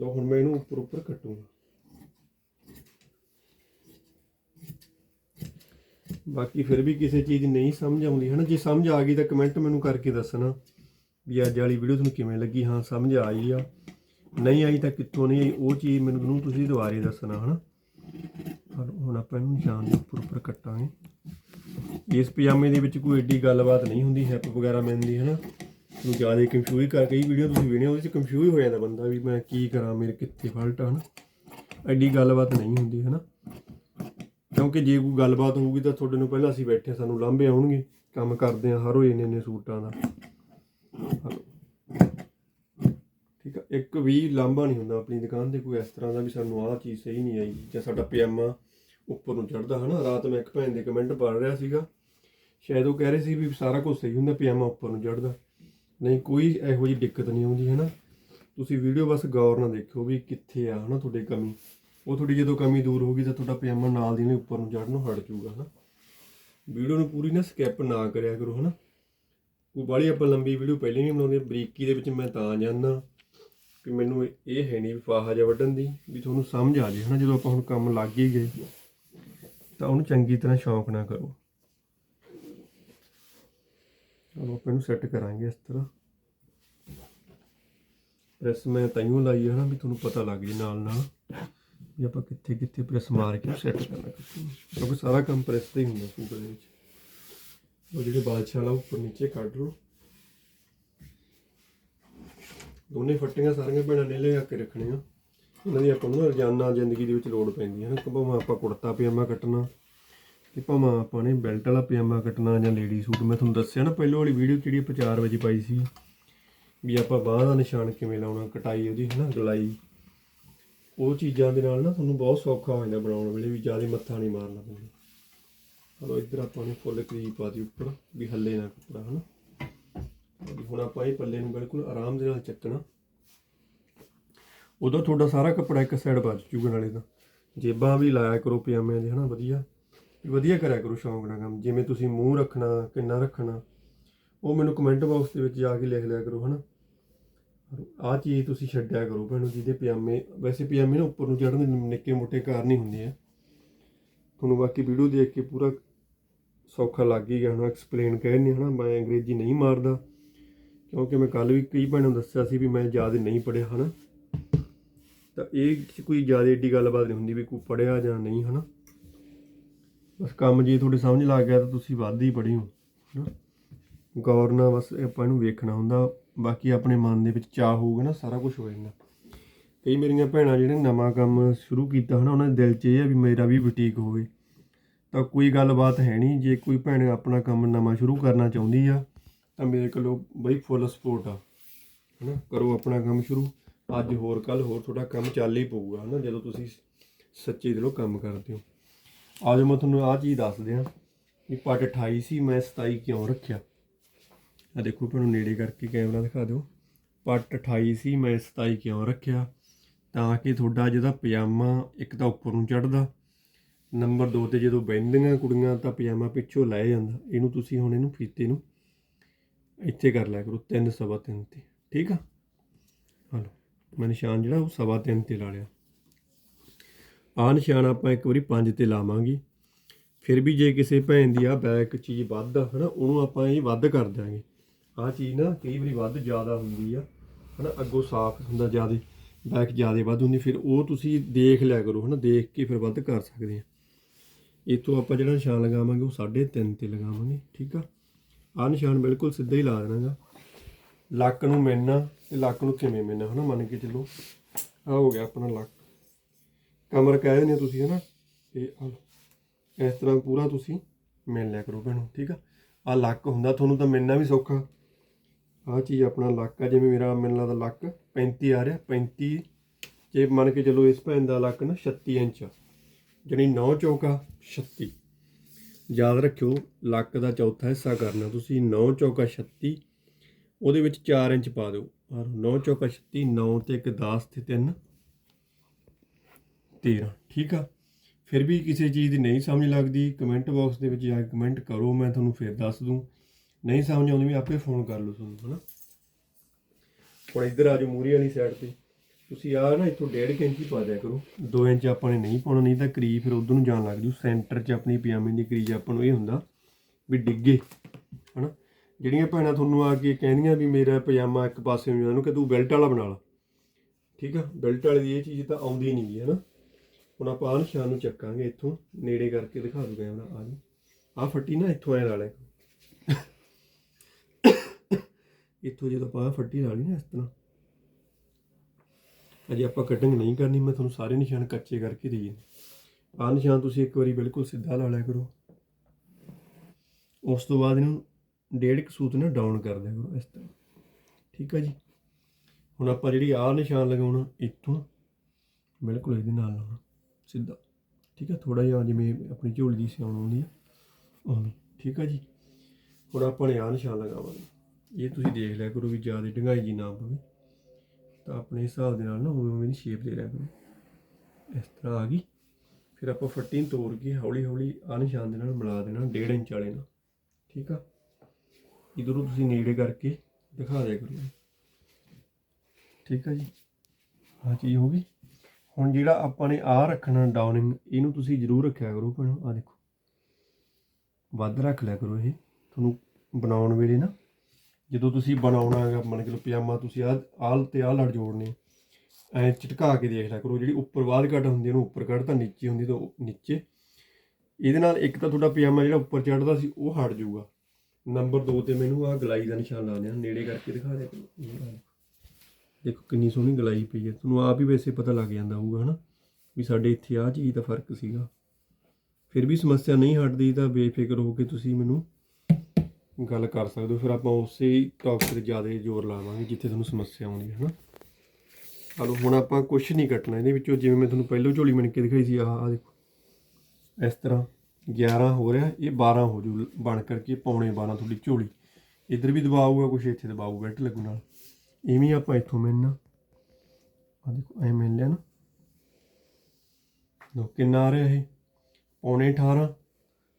ਲੋ ਹੁਣ ਮੈਂ ਇਹਨੂੰ ਉੱਪਰ ਉੱਪਰ ਕੱਟੂੰਗਾ। ਬਾਕੀ ਫਿਰ ਵੀ ਕਿਸੇ ਚੀਜ਼ ਦੀ ਨਹੀਂ ਸਮਝ ਆਉਂਦੀ ਹੈ ਨਾ ਜੇ ਸਮਝ ਆ ਗਈ ਤਾਂ ਕਮੈਂਟ ਮੈਨੂੰ ਕਰਕੇ ਦੱਸਣਾ ਵੀ ਅੱਜ ਵਾਲੀ ਵੀਡੀਓ ਤੁਹਾਨੂੰ ਕਿਵੇਂ ਲੱਗੀ? ਹਾਂ, ਸਮਝ ਆਈ ਆ। ਨਹੀਂ ਆਈ ਤਾਂ ਕਿੱਥੋਂ ਨਹੀਂ ਆਈ? ਉਹ ਚੀਜ਼ ਮੈਨੂੰ ਤੁਸੀਂ ਦੁਬਾਰੇ ਦੱਸਣਾ, ਹਨਾ? ਪਰ ਹੁਣ ਆਪਾਂ ਇਹਨੂੰ ਨਿਸ਼ਾਨ ਦੇ ਉੱਪਰ ਉੱਪਰ ਕੱਟਾਂਗੇ। ਇਸ ਪਜਾਮੇ ਦੇ ਵਿੱਚ ਕੋਈ ਏਡੀ ਗੱਲਬਾਤ ਨਹੀਂ ਹੁੰਦੀ, ਹੈਪ ਵਗੈਰਾ ਮਿਲਦੀ ਹੈ ਨਾ ਨੂੰ ਜ਼ਿਆਦਾ ਕੰਫਿਊਜ਼ ਕਰ ਕਈ ਵੀਡੀਓ ਤੁਸੀਂ ਵੇਖਣੇ, ਉਹਦੇ ਚ ਕੰਫਿਊਜ਼ ਹੋ ਜਾਂਦਾ ਬੰਦਾ ਵੀ ਮੈਂ ਕੀ ਕਰਾਂ, ਮੇਰੇ ਕਿੱਥੇ ਫਲਟ ਆ, ਹਨਾ? ਐਡੀ ਗੱਲਬਾਤ ਨਹੀਂ ਹੁੰਦੀ ਹੈ ਨਾ ਕਿਉਂਕਿ ਜੇ ਕੋਈ ਗੱਲਬਾਤ ਹੋਊਗੀ ਤਾਂ ਤੁਹਾਡੇ ਨੂੰ ਪਹਿਲਾਂ ਅਸੀਂ ਬੈਠੇ ਹਾਂ, ਸਾਨੂੰ ਲਾਂਭੇ ਆਉਣਗੇ। ਕੰਮ ਕਰਦੇ ਆ ਹਰ ਰੋਜ਼ ਇੰਨੇ ਇੰਨੇ ਸੂਟਾਂ ਦਾ। ਠੀਕ ਆ ਇੱਕ ਵੀ ਲਾਂਭਾ ਨਹੀਂ ਹੁੰਦਾ ਆਪਣੀ ਦੁਕਾਨ ਤੇ ਕੋਈ ਇਸ ਤਰ੍ਹਾਂ ਦਾ ਵੀ ਸਾਨੂੰ ਆਹ ਚੀਜ਼ ਸਹੀ ਨਹੀਂ ਆਈ ਜਾਂ ਸਾਡਾ ਪਜਾਮਾ ਉੱਪਰ ਨੂੰ ਚੜਦਾ ਹਨਾ? ਰਾਤ ਮੈਂ ਇੱਕ ਭੈਣ ਦੇ ਕਮੈਂਟ ਪੜ੍ਹ ਰਿਹਾ ਸੀਗਾ। ਸ਼ਾਇਦ ਉਹ ਕਹਿ ਰਹੇ ਸੀ ਵੀ ਸਾਰਾ ਕੁਝ ਸਹੀ ਹੁੰਦਾ ਪਜਾਮਾ ਉੱਪਰ ਨੂੰ ਚੜਦਾ ਨਹੀਂ ਕੋਈ ਇਹੋ ਜਿਹੀ ਦਿੱਕਤ ਨਹੀਂ ਆਉਂਦੀ ਹਨਾ? ਤੁਸੀਂ ਵੀਡੀਓ ਬਸ ਗੌਰ ਨਾਲ ਦੇਖਿਓ ਵੀ ਕਿੱਥੇ ਆ ਹਨਾ ਤੁਹਾਡੇ ਕਮੀ। ਉਹ ਤੁਹਾਡੀ ਜਦੋਂ ਕਮੀ ਦੂਰ ਹੋਗੀ ਤਾਂ ਤੁਹਾਡਾ ਪਜਾਮਾ ਨਾਲ ਦੀ ਨਾਲ ਉੱਪਰ ਨੂੰ ਚੜਨੋਂ ਹਟ ਜਾਊਗਾ, ਹਨਾ? ਵੀਡੀਓ ਨੂੰ ਪੂਰੀ ਨਾ ਸਕਿਪ ਨਾ ਕਰਿਆ ਕਰੋ, ਹਨਾ? ਉਹ ਬਾਹਲੀ ਆਪਾਂ ਲੰਬੀ ਵੀਡੀਓ ਪਹਿਲੇ ਨਹੀਂ ਬਣਾਉਂਦੇ, ਬਰੀਕੀ ਦੇ ਵਿੱਚ ਮੈਂ ਤਾਂ ਜਾਂਦਾ ਕਿ ਮੈਨੂੰ ਇਹ ਹੈ ਨਹੀਂ ਵੀ ਫਾਹਾ ਜਿਹਾ ਵੱਢਣ ਦੀ, ਵੀ ਤੁਹਾਨੂੰ ਸਮਝ ਆ ਜੇ, ਹਨਾ? ਜਦੋਂ ਆਪਾਂ ਹੁਣ ਕੰਮ ਲੱਗ ਹੀ ਗਏ, ਤਾਂ ਉਹਨੂੰ ਚੰਗੀ ਤਰ੍ਹਾਂ ਸ਼ੌਂਕ ਨਾ ਕਰੋ। ਚਲੋ ਆਪਾਂ ਇਹਨੂੰ ਸੈੱਟ ਕਰਾਂਗੇ ਇਸ ਤਰ੍ਹਾਂ। ਪ੍ਰੈਸ ਮੈਂ ਤਾਈਓ ਲਾਈ ਹੈ ਨਾ ਵੀ ਤੁਹਾਨੂੰ ਪਤਾ ਲੱਗ ਜੇ ਨਾਲ ਨਾਲ ਵੀ ਆਪਾਂ ਕਿੱਥੇ ਕਿੱਥੇ ਪ੍ਰੈਸ ਮਾਰ ਕੇ ਸੈੱਟ ਕਰਨਾ ਕਿਉਂਕਿ ਸਾਰਾ ਕੰਮ ਪ੍ਰੈਸ ਤੇ ਹੀ ਹੁੰਦਾ ਸੂਟ ਦੇ ਵਿੱਚ। ਉਹ ਜਿਹੜੇ ਬਾਦਸ਼ਾਹ ਵਾਲਾ ਉੱਪਰ ਨੀਚੇ ਕੱਢ ਲਓ। ਦੋਨੇ ਫੱਟੀਆਂ ਸਾਰੀਆਂ ਭੈਣਾਂ ਨੇ ਲਿਆ ਕੇ ਰੱਖਣੀਆਂ। ਇਹਨਾਂ ਦੀ ਆਪਾਂ ਨੂੰ ਰੋਜ਼ਾਨਾ ਜ਼ਿੰਦਗੀ ਦੇ ਵਿੱਚ ਲੋੜ ਪੈਂਦੀ ਹੈ ਨਾ। ਕਿ ਭਾਵੇਂ ਆਪਾਂ ਕੁੜਤਾ ਪਜਾਮਾ ਕੱਟਣਾ, ਕਿ ਭਾਵੇਂ ਆਪਾਂ ਨੇ ਬੈਲਟ ਵਾਲਾ ਪਜਾਮਾ ਕੱਟਣਾ ਜਾਂ ਲੇਡੀ ਸੂਟ ਮੈਂ ਤੁਹਾਨੂੰ ਦੱਸਿਆ ਨਾ ਪਹਿਲੋਂ ਵਾਲੀ ਵੀਡੀਓ ਜਿਹੜੀ ਆਪਾਂ 4 ਵਜੇ ਪਾਈ ਸੀ, ਵੀ ਆਪਾਂ ਬਾਹਾਂ ਦਾ ਨਿਸ਼ਾਨ ਕਿਵੇਂ ਲਾਉਣਾ, ਕਟਾਈ ਉਹਦੀ ਹੈ ਨਾ, ਗਲਾਈ। ਉਹ ਚੀਜ਼ਾਂ ਦੇ ਨਾਲ ਨਾ ਤੁਹਾਨੂੰ ਬਹੁਤ ਸੌਖਾ ਹੋ ਜਾਂਦਾ ਬਣਾਉਣ ਵੇਲੇ ਵੀ ਜ਼ਿਆਦਾ ਮੱਥਾ ਨਹੀਂ ਮਾਰਨਾ ਪੈਂਦਾ। ਚਲੋ ਇੱਧਰ ਆਪਾਂ ਨੇ ਫੁੱਲ ਕਰੀਬ ਪਾ ਦੀ ਉੱਪਰ, ਵੀ ਹੱਲੇ ਨਾ ਕੱਪੜਾ ਹਨਾ? ਵੀ ਹੁਣ ਆਪਾਂ ਇਹ ਪੱਲੇ ਨੂੰ ਬਿਲਕੁਲ ਆਰਾਮ ਦੇ ਨਾਲ ਚੱਕਣਾ। ਉਦੋਂ ਤੁਹਾਡਾ ਸਾਰਾ ਕੱਪੜਾ ਇੱਕ ਸਾਈਡ ਬਚ ਜੂਗਾ ਨਾਲੇ ਤਾਂ। ਜੇਬਾਂ ਵੀ ਲਾਇਆ ਕਰੋ ਪਜਾਮਿਆਂ ਦੇ, ਹਨਾ? ਵਧੀਆ। ਵਧੀਆ ਕਰਿਆ ਕਰੋ ਸ਼ੌਂਕ ਨਾਲ ਕੰਮ। ਜਿਵੇਂ ਤੁਸੀਂ ਮੂੰਹ ਰੱਖਣਾ, ਕਿੰਨਾ ਰੱਖਣਾ, ਉਹ ਮੈਨੂੰ ਕਮੈਂਟ ਬਾਕਸ ਦੇ ਵਿੱਚ ਜਾ ਕੇ ਲਿਖ ਲਿਆ ਕਰੋ, ਹਨਾ? ਆਹ ਚੀਜ਼ ਤੁਸੀਂ ਛੱਡਿਆ ਕਰੋ ਭੈਣੋ, ਜਿਹਦੇ ਪਜਾਮੇ, ਵੈਸੇ ਪਜਾਮੇ ਨਾ ਉੱਪਰ ਨੂੰ ਚੜ੍ਹਨ ਦੇ ਨਿੱਕੇ ਮੋਟੇ ਕਾਰਨ ਹੀ ਹੁੰਦੇ ਆ। ਤੁਹਾਨੂੰ ਬਾਕੀ ਵੀਡੀਓ ਦੇਖ ਕੇ ਪੂਰਾ ਸੌਖਾ ਲੱਗ ਹੀ ਗਿਆ ਹੁਣ ਐਕਸਪਲੇਨ ਕਹਿਣੀ ਹਨਾ ਮੈਂ ਅੰਗਰੇਜ਼ੀ ਨਹੀਂ ਮਾਰਦਾ, ਕਿਉਂਕਿ ਮੈਂ ਕੱਲ ਵੀ ਕਈ ਭੈਣਾਂ ਨੂੰ ਦੱਸਿਆ ਸੀ ਵੀ ਮੈਂ ਜ਼ਿਆਦਾ ਨਹੀਂ ਪੜਿਆ ਹਨਾ? ਤਾਂ ਇਹ ਕੋਈ ਜ਼ਿਆਦਾ ਏਡੀ ਗੱਲਬਾਤ ਨਹੀਂ ਹੁੰਦੀ ਵੀ ਕੋਈ ਪੜਿਆ ਜਾਂ ਨਹੀਂ, ਹਨਾ? ਬਸ ਕੰਮ ਜੇ ਤੁਹਾਡੇ ਸਮਝ ਲੱਗ ਗਿਆ ਤਾਂ ਤੁਸੀਂ ਵੱਧ ਹੀ ਪੜ੍ਹੇ ਹੋ ਹਨਾ? ਗੌਰ ਨਾਲ ਬਸ ਆਪਾਂ ਇਹਨੂੰ ਵੇਖਣਾ ਹੁੰਦਾ। ਬਾਕੀ ਆਪਣੇ ਮਨ ਦੇ ਵਿੱਚ ਚਾਹ ਹੋਊਗਾ ਨਾ, ਸਾਰਾ ਕੁਝ ਹੋ ਜਾਂਦਾ। ਕਈ ਮੇਰੀਆਂ ਭੈਣਾਂ ਜਿਹੜੇ ਨਵਾਂ ਕੰਮ ਸ਼ੁਰੂ ਕੀਤਾ ਹਨਾ, ਉਹਨਾਂ ਦੇ ਦਿਲ 'ਚ ਇਹ ਆ ਵੀ ਮੇਰਾ ਵੀ ਬੁਟੀਕ ਹੋਵੇ। ਤਾਂ ਕੋਈ ਗੱਲਬਾਤ ਹੈ ਨਹੀਂ, ਜੇ ਕੋਈ ਭੈਣ ਆਪਣਾ ਕੰਮ ਨਵਾਂ ਸ਼ੁਰੂ ਕਰਨਾ ਚਾਹੁੰਦੀ ਆ, ਤਾਂ ਮੇਰੇ ਕੋਲੋਂ ਬਈ ਫੁੱਲ ਸਪੋਰਟ ਆ, ਹਨਾ। ਕਰੋ ਆਪਣਾ ਕੰਮ ਸ਼ੁਰੂ। ਅੱਜ ਹੋਰ ਕੱਲ ਹੋਰ ਤੁਹਾਡਾ ਕੰਮ ਚੱਲ ਹੀ ਪਊਗਾ, ਹਨਾ। ਜਦੋਂ ਤੁਸੀਂ ਸੱਚੇ ਦਿਲੋਂ ਕੰਮ ਕਰਦੇ ਹੋ। ਅੱਜ ਮੈਂ ਤੁਹਾਨੂੰ ਆਹ ਚੀਜ਼ ਦੱਸ ਦਿਆਂ ਵੀ ਪੱਟ 28 ਸੀ, ਮੈਂ 27 ਕਿਉਂ ਰੱਖਿਆ? ਆ ਦੇਖੋ ਤੁਹਾਨੂੰ ਨੇੜੇ ਕਰਕੇ ਕੈਮਰਾ ਦਿਖਾ ਦਿਓ। ਪੱਟ 28 ਸੀ, ਮੈਂ 27 ਕਿਉਂ ਰੱਖਿਆ? ਤਾਂ ਕਿ ਤੁਹਾਡਾ ਜਿਹਦਾ ਪਜਾਮਾ ਇੱਕ ਤਾਂ ਉੱਪਰ ਨੂੰ ਚੜਦਾ, ਨੰਬਰ 2 ਤੇ ਜਦੋਂ ਬਹਿੰਦੀਆਂ ਕੁੜੀਆਂ ਤਾਂ ਪਜਾਮਾ ਪਿੱਛੋਂ ਲੈ ਜਾਂਦਾ। ਇਹਨੂੰ ਤੁਸੀਂ ਹੁਣ ਇਹਨੂੰ ਫੀਤੇ ਨੂੰ ਇੱਥੇ ਕਰ ਲਿਆ ਕਰੋ 3 ਸਵਾ 3 ਤੇ, ਠੀਕ ਆ? ਹਲੋ ਮੈਂ ਨਿਸ਼ਾਨ ਜਿਹੜਾ ਉਹ ਸਵਾ 3 ਤੇ ਲਾ ਲਿਆ। ਆਹ ਨਿਸ਼ਾਨ ਆਪਾਂ ਇੱਕ ਵਾਰੀ 5 ਤੇ ਲਾਵਾਂਗੇ। ਫਿਰ ਵੀ ਜੇ ਕਿਸੇ ਭੈਣ ਦੀ ਆ ਬੈਕ ਚੀਜ਼ ਵੱਧ ਆ, ਹਨਾ, ਉਹਨੂੰ ਆਪਾਂ ਇਹ ਵੱਧ ਕਰ ਦਿਆਂਗੇ। ਆਹ ਚੀਜ਼ ਨਾ ਕਈ ਵਾਰੀ ਵੱਧ ਜ਼ਿਆਦਾ ਹੁੰਦੀ ਆ, ਹਨਾ, ਅੱਗੋਂ ਸਾਫ਼ ਹੁੰਦਾ ਜ਼ਿਆਦਾ ਬੈਕ ਜ਼ਿਆਦਾ ਵੱਧ ਹੁੰਦੀ, ਫਿਰ ਉਹ ਤੁਸੀਂ ਦੇਖ ਲਿਆ ਕਰੋ, ਹਨਾ, ਦੇਖ ਕੇ ਫਿਰ ਵੱਧ ਕਰ ਸਕਦੇ ਆ। ਇਹ ਤੋਂ ਆਪਾਂ ਜਿਹੜਾ ਨਿਸ਼ਾਨ ਲਗਾਵਾਂਗੇ, ਉਹ 3.5 ਤੇ ਲਗਾਵਾਂਗੇ, ਠੀਕ ਆ? ਆਹ ਨਿਸ਼ਾਨ ਬਿਲਕੁਲ ਸਿੱਧਾ ਹੀ ਲਾ ਦੇਣਾਗਾ ਲੱਕ ਨੂੰ ਮਿਲਣਾ ਤੇ ਲੱਕ ਨੂੰ ਕਿਵੇਂ ਮਿਲਣਾ ਹਨਾ, ਮੰਨ ਕੇ ਚੱਲੋ। ਆ ਹੋ ਗਿਆ ਆਪਣਾ ਲੱਕ। ਕਮਰ ਕਹਿ ਦਿੰਦੇ ਤੁਸੀਂ, ਹਨਾ, ਤੇ ਆਹ ਲਓ। ਇਸ ਤਰ੍ਹਾਂ ਪੂਰਾ ਤੁਸੀਂ ਮਿਲ ਲਿਆ ਕਰੋ ਭੈਣੋ, ਠੀਕ ਆ? ਆ ਲੱਕ ਹੁੰਦਾ, ਤੁਹਾਨੂੰ ਤਾਂ ਮਿਲਣਾ ਵੀ ਸੌਖਾ। ਆਹ ਚੀਜ਼ ਆਪਣਾ ਲੱਕ ਆ, ਜਿਵੇਂ ਮੇਰਾ ਮੈਨੂੰ ਲੱਗਦਾ ਲੱਕ 35 ਆ ਰਿਹਾ 35 ਜੇ ਮੰਨ ਕੇ ਚੱਲੋ ਇਸ ਭੈਣ ਦਾ ਲੱਕ ਨਾ 36 ਇੰਚ ਆ, ਜਾਣੀ 9 ਚੌਕਾ 36 ਯਾਦ ਰੱਖਿਓ, ਲੱਕ ਦਾ ਚੌਥਾ ਹਿੱਸਾ ਕਰਨਾ ਤੁਸੀਂ 9 ਚੌਕਾ 36 ਉਹਦੇ ਵਿੱਚ 4 ਇੰਚ ਪਾ ਦਿਓ। ਔਰ 9 ਚੌਕਾ 36 9 ਤੇ ਇੱਕ 10 ਤੇ 3 13 ਠੀਕ ਆ? ਫਿਰ ਵੀ ਕਿਸੇ ਚੀਜ਼ ਦੀ ਨਹੀਂ ਸਮਝ ਲੱਗਦੀ। ਕਮੈਂਟ ਬਾਕਸ ਦੇ ਵਿੱਚ ਜਾ ਕੇ ਕਮੈਂਟ ਕਰੋ, ਮੈਂ ਤੁਹਾਨੂੰ ਫਿਰ ਦੱਸ ਦੂੰ। ਨਹੀਂ ਸਮਝ ਆਉਂਦੀ ਵੀ ਆਪੇ ਫੋਨ ਕਰ ਲਓ ਤੁਹਾਨੂੰ, ਹਨਾ? ਹੁਣ ਇੱਧਰ ਆ ਜਾਓ ਮੂਰੀ ਵਾਲੀ ਸਾਈਡ ਤੇ। ਤੁਸੀਂ ਆ ਨਾ ਇੱਥੋਂ 1.5 ਇੰਚ ਹੀ ਪਾ ਦਿਆ ਕਰੋ। 2 ਇੰਚ ਆਪਾਂ ਨੇ ਨਹੀਂ ਪਾਉਣਾ, ਨਹੀਂ ਤਾਂ ਕਰੀਜ਼ ਫਿਰ ਉਧਰ ਨੂੰ ਜਾਣ ਲੱਗ ਜੂ ਸੈਂਟਰ 'ਚ ਆਪਣੀ ਪਜਾਮੇ ਦੀ ਕਰੀਜ਼ ਆਪਾਂ ਨੂੰ ਇਹ ਹੁੰਦਾ ਵੀ ਡਿੱਗੇ, ਹਨਾ? ਜਿਹੜੀਆਂ ਭੈਣਾਂ ਤੁਹਾਨੂੰ ਆ ਕੇ ਕਹਿੰਦੀਆਂ ਵੀ ਮੇਰਾ ਪਜਾਮਾ ਇੱਕ ਪਾਸੇ ਨੂੰ ਜਾਨੂੰ ਕਿ ਤੂੰ ਬੈਲਟ ਵਾਲਾ ਬਣਾ ਲਾ। ਠੀਕ ਆ? ਬੈਲਟ ਵਾਲੀ ਦੀ ਇਹ ਚੀਜ਼ ਤਾਂ ਆਉਂਦੀ ਨਹੀਂ ਹੈ ਨਾ ਹੁਣ ਆਪਾਂ ਆਹ ਨਿਸ਼ਾਨ ਨੂੰ ਚੱਕਾਂਗੇ ਇੱਥੋਂ, ਨੇੜੇ ਕਰਕੇ ਦਿਖਾ ਦੂਗਾ ਕੈਮਰਾ ਆ ਜੀ। ਆ ਫੱਟੀ ਨਾ ਇੱਥੋਂ ਐ ਲਾ ਲੈ ਇੱਥੋਂ ਜਦੋਂ ਆਪਾਂ ਫੱਟੀ ਲਾ ਲਈ ਨਾ ਇਸ ਤਰ੍ਹਾਂ। ਅਜੇ ਆਪਾਂ ਕਟਿੰਗ ਨਹੀਂ ਕਰਨੀ, ਮੈਂ ਤੁਹਾਨੂੰ ਸਾਰੇ ਨਿਸ਼ਾਨ ਕੱਚੇ ਕਰਕੇ ਦੇਈ ਆਹ ਨਿਸ਼ਾਨ ਤੁਸੀਂ ਇੱਕ ਵਾਰੀ ਬਿਲਕੁਲ ਸਿੱਧਾ ਲਾ ਲਿਆ ਕਰੋ। ਉਸ ਤੋਂ ਬਾਅਦ ਇਹਨੂੰ ਡੇਢ ਕੁ ਸੂਤ ਨਾ ਡਾਊਨ ਕਰ ਦਿਆ ਕਰੋ ਇਸ ਤਰ੍ਹਾਂ। ਠੀਕ ਆ ਜੀ? ਹੁਣ ਆਪਾਂ ਜਿਹੜੀ ਆਹ ਨਿਸ਼ਾਨ ਲਗਾਉਣਾ ਇੱਥੋਂ, ਬਿਲਕੁਲ ਇਹਦੇ ਨਾਲ ਲਾਉਣਾ, ਸਿੱਧਾ। ਠੀਕ ਹੈ ਥੋੜਾ ਜਿਹਾ ਜਿਵੇਂ ਆਪਣੀ ਝੋਲੀ ਦੀ ਸਿਆਉਣ ਆਉਂਦੀ ਆ, ਉਵੇਂ। ਠੀਕ ਆ ਜੀ? ਹੁਣ ਆਪਾਂ ਨੇ ਆਹ ਨਿਸ਼ਾਨ ਲਗਾਵਾਂਗੇ। ਇਹ ਤੁਸੀਂ ਦੇਖ ਲਿਆ ਕਰੋ ਵੀ ਜ਼ਿਆਦਾ ਡੰਗਾਈ ਜੀ ਨਾ ਪਵੇ, ਤਾਂ ਆਪਣੇ ਹਿਸਾਬ ਦੇ ਨਾਲ ਨਾ ਉਵੇਂ ਉਵੇਂ ਦੀ ਸ਼ੇਪ ਦੇ ਲਿਆ ਕਰੋ ਇਸ ਤਰ੍ਹਾਂ ਆ ਗਈ। ਫਿਰ ਆਪਾਂ ਫੱਟੀ ਨੂੰ ਤੋੜ ਕੇ ਹੌਲੀ ਹੌਲੀ ਆਹ ਨਿਸ਼ਾਨ ਦੇ ਨਾਲ ਮਿਲਾ ਦੇਣਾ 1.5 ਇੰਚ ਵਾਲੇ ਨਾਲ। ਠੀਕ ਆ? ਇਧਰੋਂ ਤੁਸੀਂ ਨੇੜੇ ਕਰਕੇ ਦਿਖਾ ਦਿਆ ਕਰੋ। ਠੀਕ ਆ ਜੀ? ਆਹ ਚੀਜ਼ ਹੋ ਗਈ। ਹੁਣ ਜਿਹੜਾ ਆਪਾਂ ਨੇ ਆ ਰੱਖਣਾ ਡਾਊਨਿੰਗ ਇਹਨੂੰ ਤੁਸੀਂ ਜ਼ਰੂਰ ਰੱਖਿਆ ਕਰੋ ਭੈਣੋ। ਆ ਦੇਖੋ। ਵੱਧ ਰੱਖ ਲਿਆ ਕਰੋ ਇਹ। ਤੁਹਾਨੂੰ ਬਣਾਉਣ ਵੇਲੇ ਨਾ ਜਦੋਂ ਤੁਸੀਂ ਬਣਾਉਣਾ ਹੈਗਾ, ਮੰਨ ਕੇ ਲਓ ਪਜਾਮਾ, ਤੁਸੀਂ ਆਹ ਆਲ ਤੇ ਆਹ ਲੜ ਜੋੜਨੇ। ਐ ਝਟਕਾ ਕੇ ਦੇਖ ਲਿਆ ਕਰੋ, ਜਿਹੜੀ ਉੱਪਰ ਬਾਅਦ ਕੱਟ ਹੁੰਦੀ ਉਹਨੂੰ ਉੱਪਰ ਕੱਢ ਤਾਂ ਨੀਚੇ ਹੁੰਦੀ ਤਾਂ ਉਹ ਨੀਚੇ। ਇਹਦੇ ਨਾਲ ਇੱਕ ਤਾਂ ਤੁਹਾਡਾ ਪਜਾਮਾ ਜਿਹੜਾ ਉੱਪਰ ਚੜਦਾ ਸੀ, ਉਹ ਹਟ ਜਾਊਗਾ। ਨੰਬਰ 2 ਤੇ ਮੈਨੂੰ ਆ ਗਲਾਈ ਦਾ ਨਿਸ਼ਾਨ ਲਾ ਦੇਣਾ ਨੇੜੇ ਕਰਕੇ ਦਿਖਾ ਦਿਆ ਦੇਖੋ। ਦੇਖੋ ਕਿੰਨੀ ਸੋਹਣੀ ਗਲਾਈ ਪਈ ਹੈ ਤੁਹਾਨੂੰ ਆਪ ਹੀ ਵੈਸੇ ਪਤਾ ਲੱਗ ਜਾਂਦਾ ਹੋਊਗਾ, ਹਨਾ, ਵੀ ਸਾਡੇ ਇੱਥੇ ਆ ਚੀਜ਼ ਦਾ ਫ਼ਰਕ ਸੀਗਾ। ਫਿਰ ਵੀ ਸਮੱਸਿਆ ਨਹੀਂ ਹਟਦੀ ਤਾਂ ਬੇਫਿਕਰ ਹੋ ਕੇ ਤੁਸੀਂ ਮੈਨੂੰ ਗੱਲ ਕਰ ਸਕਦੇ ਹੋ। ਫਿਰ ਆਪਾਂ ਉਸੇ ਟੌਪਿਕ ਤੇ ਜ਼ਿਆਦਾ ਜ਼ੋਰ ਲਾਵਾਂਗੇ, ਜਿੱਥੇ ਤੁਹਾਨੂੰ ਸਮੱਸਿਆ ਆਉਂਦੀ ਹੈ, ਹਨਾ? ਚਲੋ, ਹੁਣ ਆਪਾਂ ਕੁਝ ਨਹੀਂ ਕੱਟਣਾ। ਇਹਦੇ ਵਿੱਚੋਂ ਜਿਵੇਂ ਮੈਂ ਤੁਹਾਨੂੰ ਪਹਿਲਾਂ ਝੋਲੀ ਬਣ ਕੇ ਦਿਖਾਈ ਸੀ, ਆਹ ਆਹ ਦੇਖੋ। ਇਸ ਤਰ੍ਹਾਂ 11 ਹੋ ਰਿਹਾ, ਇਹ 12 ਹੋ ਜੂ, ਬਣ ਕਰਕੇ ਪੌਣੇ 12 ਤੁਹਾਡੀ ਝੋਲੀ। ਇੱਧਰ ਵੀ ਦਬਾਊਗਾ ਕੁਛ ਇੱਥੇ ਦਬਾਊ ਬੈਲਟ ਲੱਗੂ ਨਾਲ। ਇਵੇਂ ਆਪਾਂ ਇੱਥੋਂ ਮਿਲਣਾ। ਆ ਦੇਖੋ, ਐ ਮਿਲ ਲਿਆ ਨਾ। ਲੋ ਕਿੰਨਾ ਆ ਰਿਹਾ ਇਹ? ਪੌਣੇ 18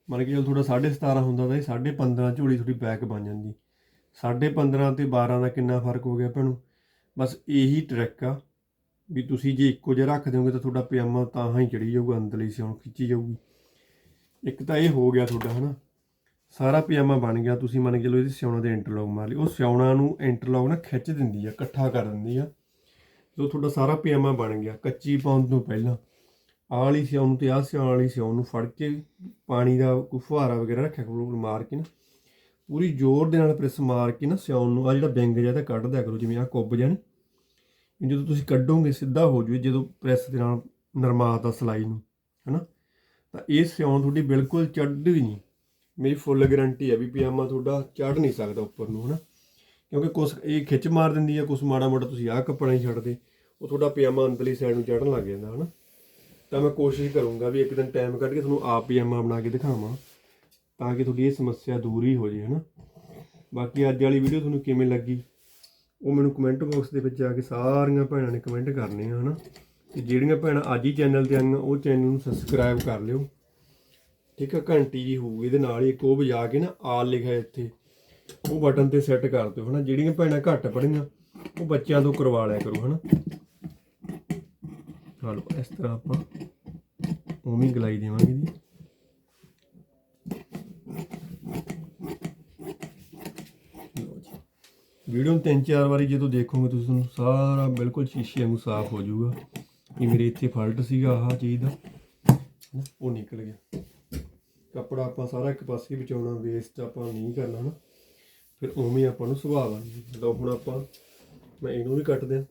ਮਨ ਕੇ ਜਦੋਂ ਥੋੜਾ 17.5 ਹੁੰਦਾ ਤਾਂ ਇਹ 15.5 ਝੋਲੀ ਤੁਹਾਡੀ ਬੈਕ ਬਣ ਜਾਂਦੀ। 15.5 ਤੇ 12 ਦਾ ਕਿੰਨਾ ਫ਼ਰਕ ਹੋ ਗਿਆ ਭੈਣੋ? ਬਸ ਇਹੀ ਟ੍ਰਿਕ ਆ ਵੀ ਤੁਸੀਂ ਜੇ ਇੱਕੋ ਜਿਹਾ ਰੱਖ ਦਿਓਗੇ ਤਾਂ ਤੁਹਾਡਾ ਪਜਾਮਾ ਤਾਂ ਹੀ ਚੜੀ ਜਾਊਗਾ, ਅੰਦਰਲੀ ਸਿਉਣ ਖਿੱਚੀ ਜਾਊਗੀ। ਇੱਕ ਤਾਂ ਇਹ ਹੋ ਗਿਆ ਤੁਹਾਡਾ, ਹਨਾ? ਸਾਰਾ ਪਜਾਮਾ ਬਣ ਗਿਆ, ਤੁਸੀਂ ਮੰਨ ਕੇ ਚਲੋ ਇਹਦੀ ਸਿਉਣਾ ਦੇ ਇੰਟਰਲੌਕ ਮਾਰ ਲਈ ਉਹ ਸਿਉਣਾ ਨੂੰ ਇੰਟਰਲੌਕ ਨਾ ਖਿੱਚ ਦਿੰਦੀ ਆ, ਇਕੱਠਾ ਕਰ ਦਿੰਦੀ ਆ। ਜਦੋਂ ਤੁਹਾਡਾ ਸਾਰਾ ਪਜਾਮਾ ਬਣ ਗਿਆ, ਕੱਚੀ ਪਾਉਣ ਤੋਂ ਪਹਿਲਾਂ ਆਹ ਵਾਲੀ ਸਿਉਣ ਨੂੰ ਤੇ ਆਹ ਸਿਉਣ ਵਾਲੀ ਸਿਉਣ ਨੂੰ ਫੜ ਕੇ ਪਾਣੀ ਦਾ ਕੋਈ ਫੁਹਾਰਾ ਵਗੈਰਾ ਰੱਖਿਆ ਕਰੋ ਮਾਰ ਕੇ ਨਾ। ਪੂਰੀ ਜ਼ੋਰ ਦੇ ਨਾਲ ਪ੍ਰੈਸ ਮਾਰ ਕੇ ਨਾ ਸਿਉਣ ਨੂੰ ਆ ਜਿਹੜਾ ਬੈਂਗ ਜਿਹਾ ਤਾਂ ਕੱਢ ਦਿਆ ਕਰੋ, ਜਿਵੇਂ ਆ ਕੁੱਬ ਜਾਣ ਜਦੋਂ ਤੁਸੀਂ ਕੱਢੋਗੇ, ਸਿੱਧਾ ਹੋ ਜੂਏ ਜਦੋਂ ਪ੍ਰੈਸ ਦੇ ਨਾਲ ਨਰਮਾਤਾ ਸਲਾਈ ਨੂੰ, ਹੈਨਾ। ਤਾਂ ਇਹ ਸਿਉਣ ਤੁਹਾਡੀ ਬਿਲਕੁਲ ਚੜ੍ਹਦੀ ਨਹੀਂ। ਮੇਰੀ ਫੁੱਲ ਗਾਰੰਟੀ ਹੈ ਵੀ ਪਜਾਮਾ ਤੁਹਾਡਾ ਚੜ੍ਹ ਨਹੀਂ ਸਕਦਾ ਉੱਪਰ ਨੂੰ, ਹਨਾ। ਕਿਉਂਕਿ ਕੁਛ ਇਹ ਖਿੱਚ ਮਾਰ ਦਿੰਦੀ ਹੈ ਕੁਛ ਮਾੜਾ ਮੋਟਾ ਤੁਸੀਂ ਆਹ ਕੱਪੜਾ ਹੀ ਛੱਡਦੇ। ਉਹ ਤੁਹਾਡਾ ਪਜਾਮਾ ਅੰਦਰਲੀ ਸਾਈਡ ਨੂੰ ਚੜ੍ਹਨ ਲੱਗ ਜਾਂਦਾ, ਹਨਾ। ਤਾਂ ਮੈਂ ਕੋਸ਼ਿਸ਼ ਕਰੂੰਗਾ ਵੀ ਇੱਕ ਦਿਨ ਟਾਈਮ ਕੱਢ ਕੇ ਤੁਹਾਨੂੰ ਆਪ ਪਜਾਮਾ ਬਣਾ ਕੇ ਦਿਖਾਵਾਂ, ਤਾਂ ਕਿ ਤੁਹਾਡੀ ਇਹ ਸਮੱਸਿਆ ਦੂਰ ਹੀ ਹੋ ਜੇ ਹਨਾ? ਬਾਕੀ ਅੱਜ ਵਾਲੀ ਵੀਡੀਓ ਤੁਹਾਨੂੰ ਕਿਵੇਂ ਲੱਗੀ? ਉਹ ਮੈਨੂੰ ਕਮੈਂਟ ਬਾਕਸ ਦੇ ਵਿੱਚ ਜਾ ਕੇ ਸਾਰੀਆਂ ਭੈਣਾਂ ਨੇ ਕਮੈਂਟ ਕਰਨੇ ਆ ਹਨਾ? ਤੇ ਜਿਹੜੀਆਂ ਭੈਣਾਂ ਅੱਜ ਹੀ ਚੈਨਲ ਤੇ ਆਈਆਂ, ਉਹ ਚੈਨਲ ਨੂੰ ਸਬਸਕ੍ਰਾਈਬ ਕਰ ਲਿਓ। ਠੀਕ ਆ, ਘੰਟੀ ਜੀ ਹੋਊਗੀ ਇਹਦੇ ਨਾਲ ਹੀ ਇੱਕ ਉਹ ਵਜਾ ਕੇ ਨਾ ਆਲ ਲਿਖਿਆ ਇੱਥੇ। ਉਹ ਬਟਨ ਤੇ ਸੈੱਟ ਕਰ ਦਿਓ, ਹਨਾ? ਜਿਹੜੀਆਂ ਭੈਣਾਂ ਘੱਟ ਪੜੀਆਂ ਉਹ ਬੱਚਿਆਂ ਤੋਂ ਕਰਵਾ ਲਿਆ ਕਰੋ, ਹਨਾ? ਚਲੋ, ਇਸ ਤਰ੍ਹਾਂ ਆਪਾਂ ਉਵੇਂ ਗਲਾਈ ਦੇਵਾਂਗੇ ਜੀ। ਵੀਡੀਓ ਨੂੰ ਤਿੰਨ ਚਾਰ ਵਾਰੀ ਜਦੋਂ ਦੇਖੋਗੇ ਤੁਸੀਂ ਤੁਹਾਨੂੰ ਸਾਰਾ ਬਿਲਕੁਲ ਸ਼ੀਸ਼ੇ ਵਾਂਗੂ ਸਾਫ਼ ਹੋ ਜਾਊਗਾ। ਕਿ ਮੇਰੇ ਇੱਥੇ ਫਾਲਟ ਸੀਗਾ ਆਹ ਚੀਜ਼ ਦਾ। ਉਹ ਨਿਕਲ ਗਿਆ। ਕੱਪੜਾ ਆਪਾਂ ਸਾਰਾ ਇੱਕ ਪਾਸੇ ਬਚਾਉਣਾ ਵੇਸਟ ਆਪਾਂ ਨਹੀਂ ਕਰਨਾ ਨਾ ਫਿਰ ਉਵੇਂ ਆਪਾਂ ਨੂੰ ਸੁਭਾਅ ਲਾਂਗੇ ਲਓ, ਹੁਣ ਆਪਾਂ, ਮੈਂ ਇਹਨੂੰ ਵੀ ਕੱਟ ਦਿਆਂ।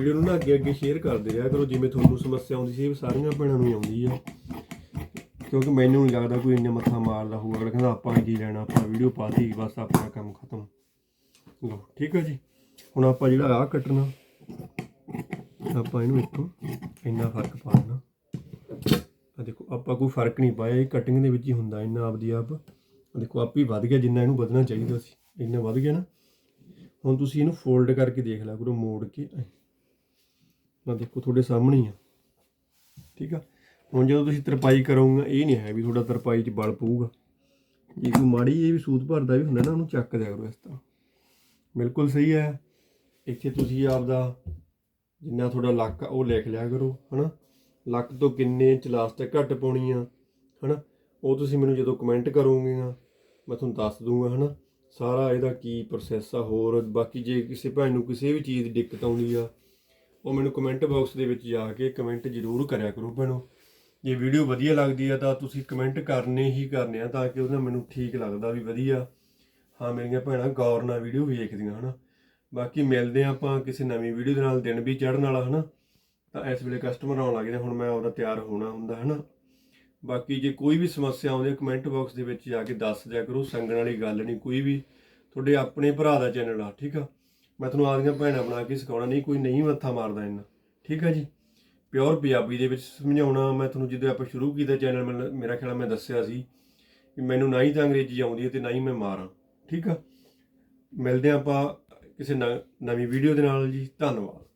ਵੀਡੀਓ ਨੂੰ ਨਾ ਅੱਗੇ ਅੱਗੇ ਸ਼ੇਅਰ ਕਰਦੇ ਰਿਹਾ ਕਰੋ, ਜਿਵੇਂ ਤੁਹਾਨੂੰ ਸਮੱਸਿਆ ਆਉਂਦੀ ਸੀ, ਇਹ ਸਾਰੀਆਂ ਭੈਣਾਂ ਨੂੰ ਹੀ ਆਉਂਦੀ ਆ। ਕਿਉਂਕਿ ਮੈਨੂੰ ਨਹੀਂ ਲੱਗਦਾ ਕੋਈ ਇੰਨਾ ਮੱਥਾ ਮਾਰਦਾ ਹੋਊਗਾ ਅਗਲਾ ਕਹਿੰਦਾ, ਆਪਾਂ ਕੀ ਲੈਣਾ, ਆਪਾਂ ਵੀਡੀਓ ਪਾਤੀ ਬਸ ਆਪਣਾ ਕੰਮ ਖਤਮ। ਲੋ ਠੀਕ ਹੈ ਜੀ? ਹੁਣ ਆਪਾਂ ਜਿਹੜਾ ਆਹ ਕੱਟਣਾ, ਆਪਾਂ ਇਹਨੂੰ ਇੱਥੋਂ ਇੰਨਾ ਫ਼ਰਕ ਪਾ ਦੇਣਾ। ਆ ਦੇਖੋ, ਆਪਾਂ ਕੋਈ ਫ਼ਰਕ ਨਹੀਂ ਪਾਇਆ। ਇਹ ਕਟਿੰਗ ਦੇ ਵਿੱਚ ਹੀ ਹੁੰਦਾ, ਇੰਨਾ ਆਪਦੀ ਆਪ। ਦੇਖੋ, ਆਪ ਹੀ ਵੱਧ ਗਿਆ, ਜਿੰਨਾ ਇਹਨੂੰ ਵਧਣਾ ਚਾਹੀਦਾ ਸੀ। ਇੰਨਾ ਵੱਧ ਗਿਆ ਨਾ। ਹੁਣ ਤੁਸੀਂ ਇਹਨੂੰ ਫੋਲਡ ਕਰਕੇ ਦੇਖ ਲਿਆ ਕਰੋ, ਮੋੜ ਕੇ। ਨਾ ਦੇਖੋ ਤੁਹਾਡੇ ਸਾਹਮਣੇ ਆ। ਠੀਕ ਆ? ਹੁਣ ਜਦੋਂ ਤੁਸੀਂ ਤਰਪਾਈ ਕਰੋਗੇ, ਇਹ ਨਹੀਂ ਹੈ ਵੀ ਤੁਹਾਡਾ ਤਰਪਾਈ 'ਚ ਬਲ ਪਊਗਾ। ਜੇ ਕੋਈ ਮਾੜੀ ਇਹ ਵੀ ਸੂਤ ਭਰਦਾ ਵੀ ਹੁੰਦਾ ਨਾ, ਉਹਨੂੰ ਚੱਕ ਦਿਆ ਕਰੋ ਇਸ ਤਰ੍ਹਾਂ। ਬਿਲਕੁਲ ਸਹੀ ਹੈ। ਇੱਥੇ ਤੁਸੀਂ ਆਪਦਾ ਜਿੰਨਾ ਤੁਹਾਡਾ ਲੱਕ ਆ, ਉਹ ਲਿਖ ਲਿਆ ਕਰੋ, ਹਨਾ? ਲੱਕ ਤੋਂ ਕਿੰਨੇ ਇੰਚ ਲਾਸਟਿਕ ਘੱਟ ਪਾਉਣੀ ਆ, ਹਨਾ? ਉਹ ਤੁਸੀਂ ਮੈਨੂੰ ਜਦੋਂ ਕਮੈਂਟ ਕਰੋਗੇ ਮੈਂ ਤੁਹਾਨੂੰ ਦੱਸ ਦੂੰਗਾ, ਹਨਾ? ਸਾਰਾ ਇਹਦਾ ਕੀ ਪ੍ਰੋਸੈਸ ਆ, ਹੋਰ ਬਾਕੀ ਜੇ ਕਿਸੇ ਭੈਣ ਨੂੰ ਕਿਸੇ ਵੀ ਚੀਜ਼ ਦੀ ਦਿੱਕਤ ਆਉਂਦੀ ਆ ਉਹ ਮੈਨੂੰ ਕਮੈਂਟ ਬਾਕਸ ਦੇ ਵਿੱਚ ਜਾ ਕੇ ਕਮੈਂਟ ਜ਼ਰੂਰ ਕਰਿਆ ਕਰੋ ਭੈਣੋ। ਜੇ ਵੀਡੀਓ ਵਧੀਆ ਲੱਗਦੀ ਆ ਤਾਂ ਤੁਸੀਂ ਕਮੈਂਟ ਕਰਨੇ ਹੀ ਕਰਨੇ ਆ ਤਾਂ ਕਿ ਉਹਦੇ ਮੈਨੂੰ ਠੀਕ ਲੱਗਦਾ ਵੀ ਵਧੀਆ। ਹਾਂ, ਮੇਰੀਆਂ ਭੈਣਾਂ ਗੌਰ ਨਾਲ ਵੀਡੀਓ ਵੇਖਦੀਆਂ, ਹਨਾ। ਬਾਕੀ ਮਿਲਦੇ ਆ ਆਪਾਂ ਕਿਸੇ ਨਵੀਂ ਵੀਡੀਓ ਦੇ ਨਾਲ, ਦਿਨ ਵੀ ਚੜ੍ਹਨ ਵਾਲਾ, ਹਨਾ। ਤਾਂ ਇਸ ਵੇਲੇ ਕਸਟਮਰ ਆਉਣ ਲੱਗ ਨੇ, ਹੁਣ ਮੈਂ ਉਹਦਾ ਤਿਆਰ ਹੋਣਾ ਹੁੰਦਾ, ਹਨਾ। ਬਾਕੀ ਜੇ ਕੋਈ ਵੀ ਸਮੱਸਿਆ ਆਉਂਦੀ ਹੈ ਕਮੈਂਟ ਬਾਕਸ ਦੇ ਵਿੱਚ ਜਾ ਕੇ ਦੱਸ ਦਿਆ ਕਰੋ, ਸੰਗਣ ਵਾਲੀ ਗੱਲ ਨਹੀਂ ਕੋਈ ਵੀ। ਤੁਹਾਡੇ ਆਪਣੇ ਭਰਾ ਦਾ ਚੈਨਲ ਆ, ਠੀਕ ਆ। ਮੈਂ ਤੁਹਾਨੂੰ ਆਪਦੀਆਂ ਭੈਣਾਂ ਬਣਾ ਕੇ ਸਿਖਾਉਣਾ, ਨਹੀਂ ਕੋਈ ਨਹੀਂ ਮੱਥਾ ਮਾਰਦਾ ਇੰਨਾ। ਠੀਕ ਆ ਜੀ? ਪਿਓਰ ਪੰਜਾਬੀ ਦੇ ਵਿੱਚ ਸਮਝਾਉਣਾ, ਮੈਂ ਤੁਹਾਨੂੰ ਜਦੋਂ ਆਪਾਂ ਸ਼ੁਰੂ ਕੀਤਾ ਚੈਨਲ ਮੇਰਾ ਖਿਆਲ ਮੈਂ ਦੱਸਿਆ ਸੀ ਕਿ ਮੈਨੂੰ ਨਾ ਹੀ ਤਾਂ ਅੰਗਰੇਜ਼ੀ ਆਉਂਦੀ ਹੈ ਤੇ ਨਾ ਹੀ ਮੈਂ ਮਾਰਾਂ। ਠੀਕ ਆ? ਮਿਲਦੇ ਹਾਂ ਆਪਾਂ ਕਿਸੇ ਨ- ਨਵੀਂ ਵੀਡੀਓ ਦੇ ਨਾਲ ਜੀ। ਧੰਨਵਾਦ।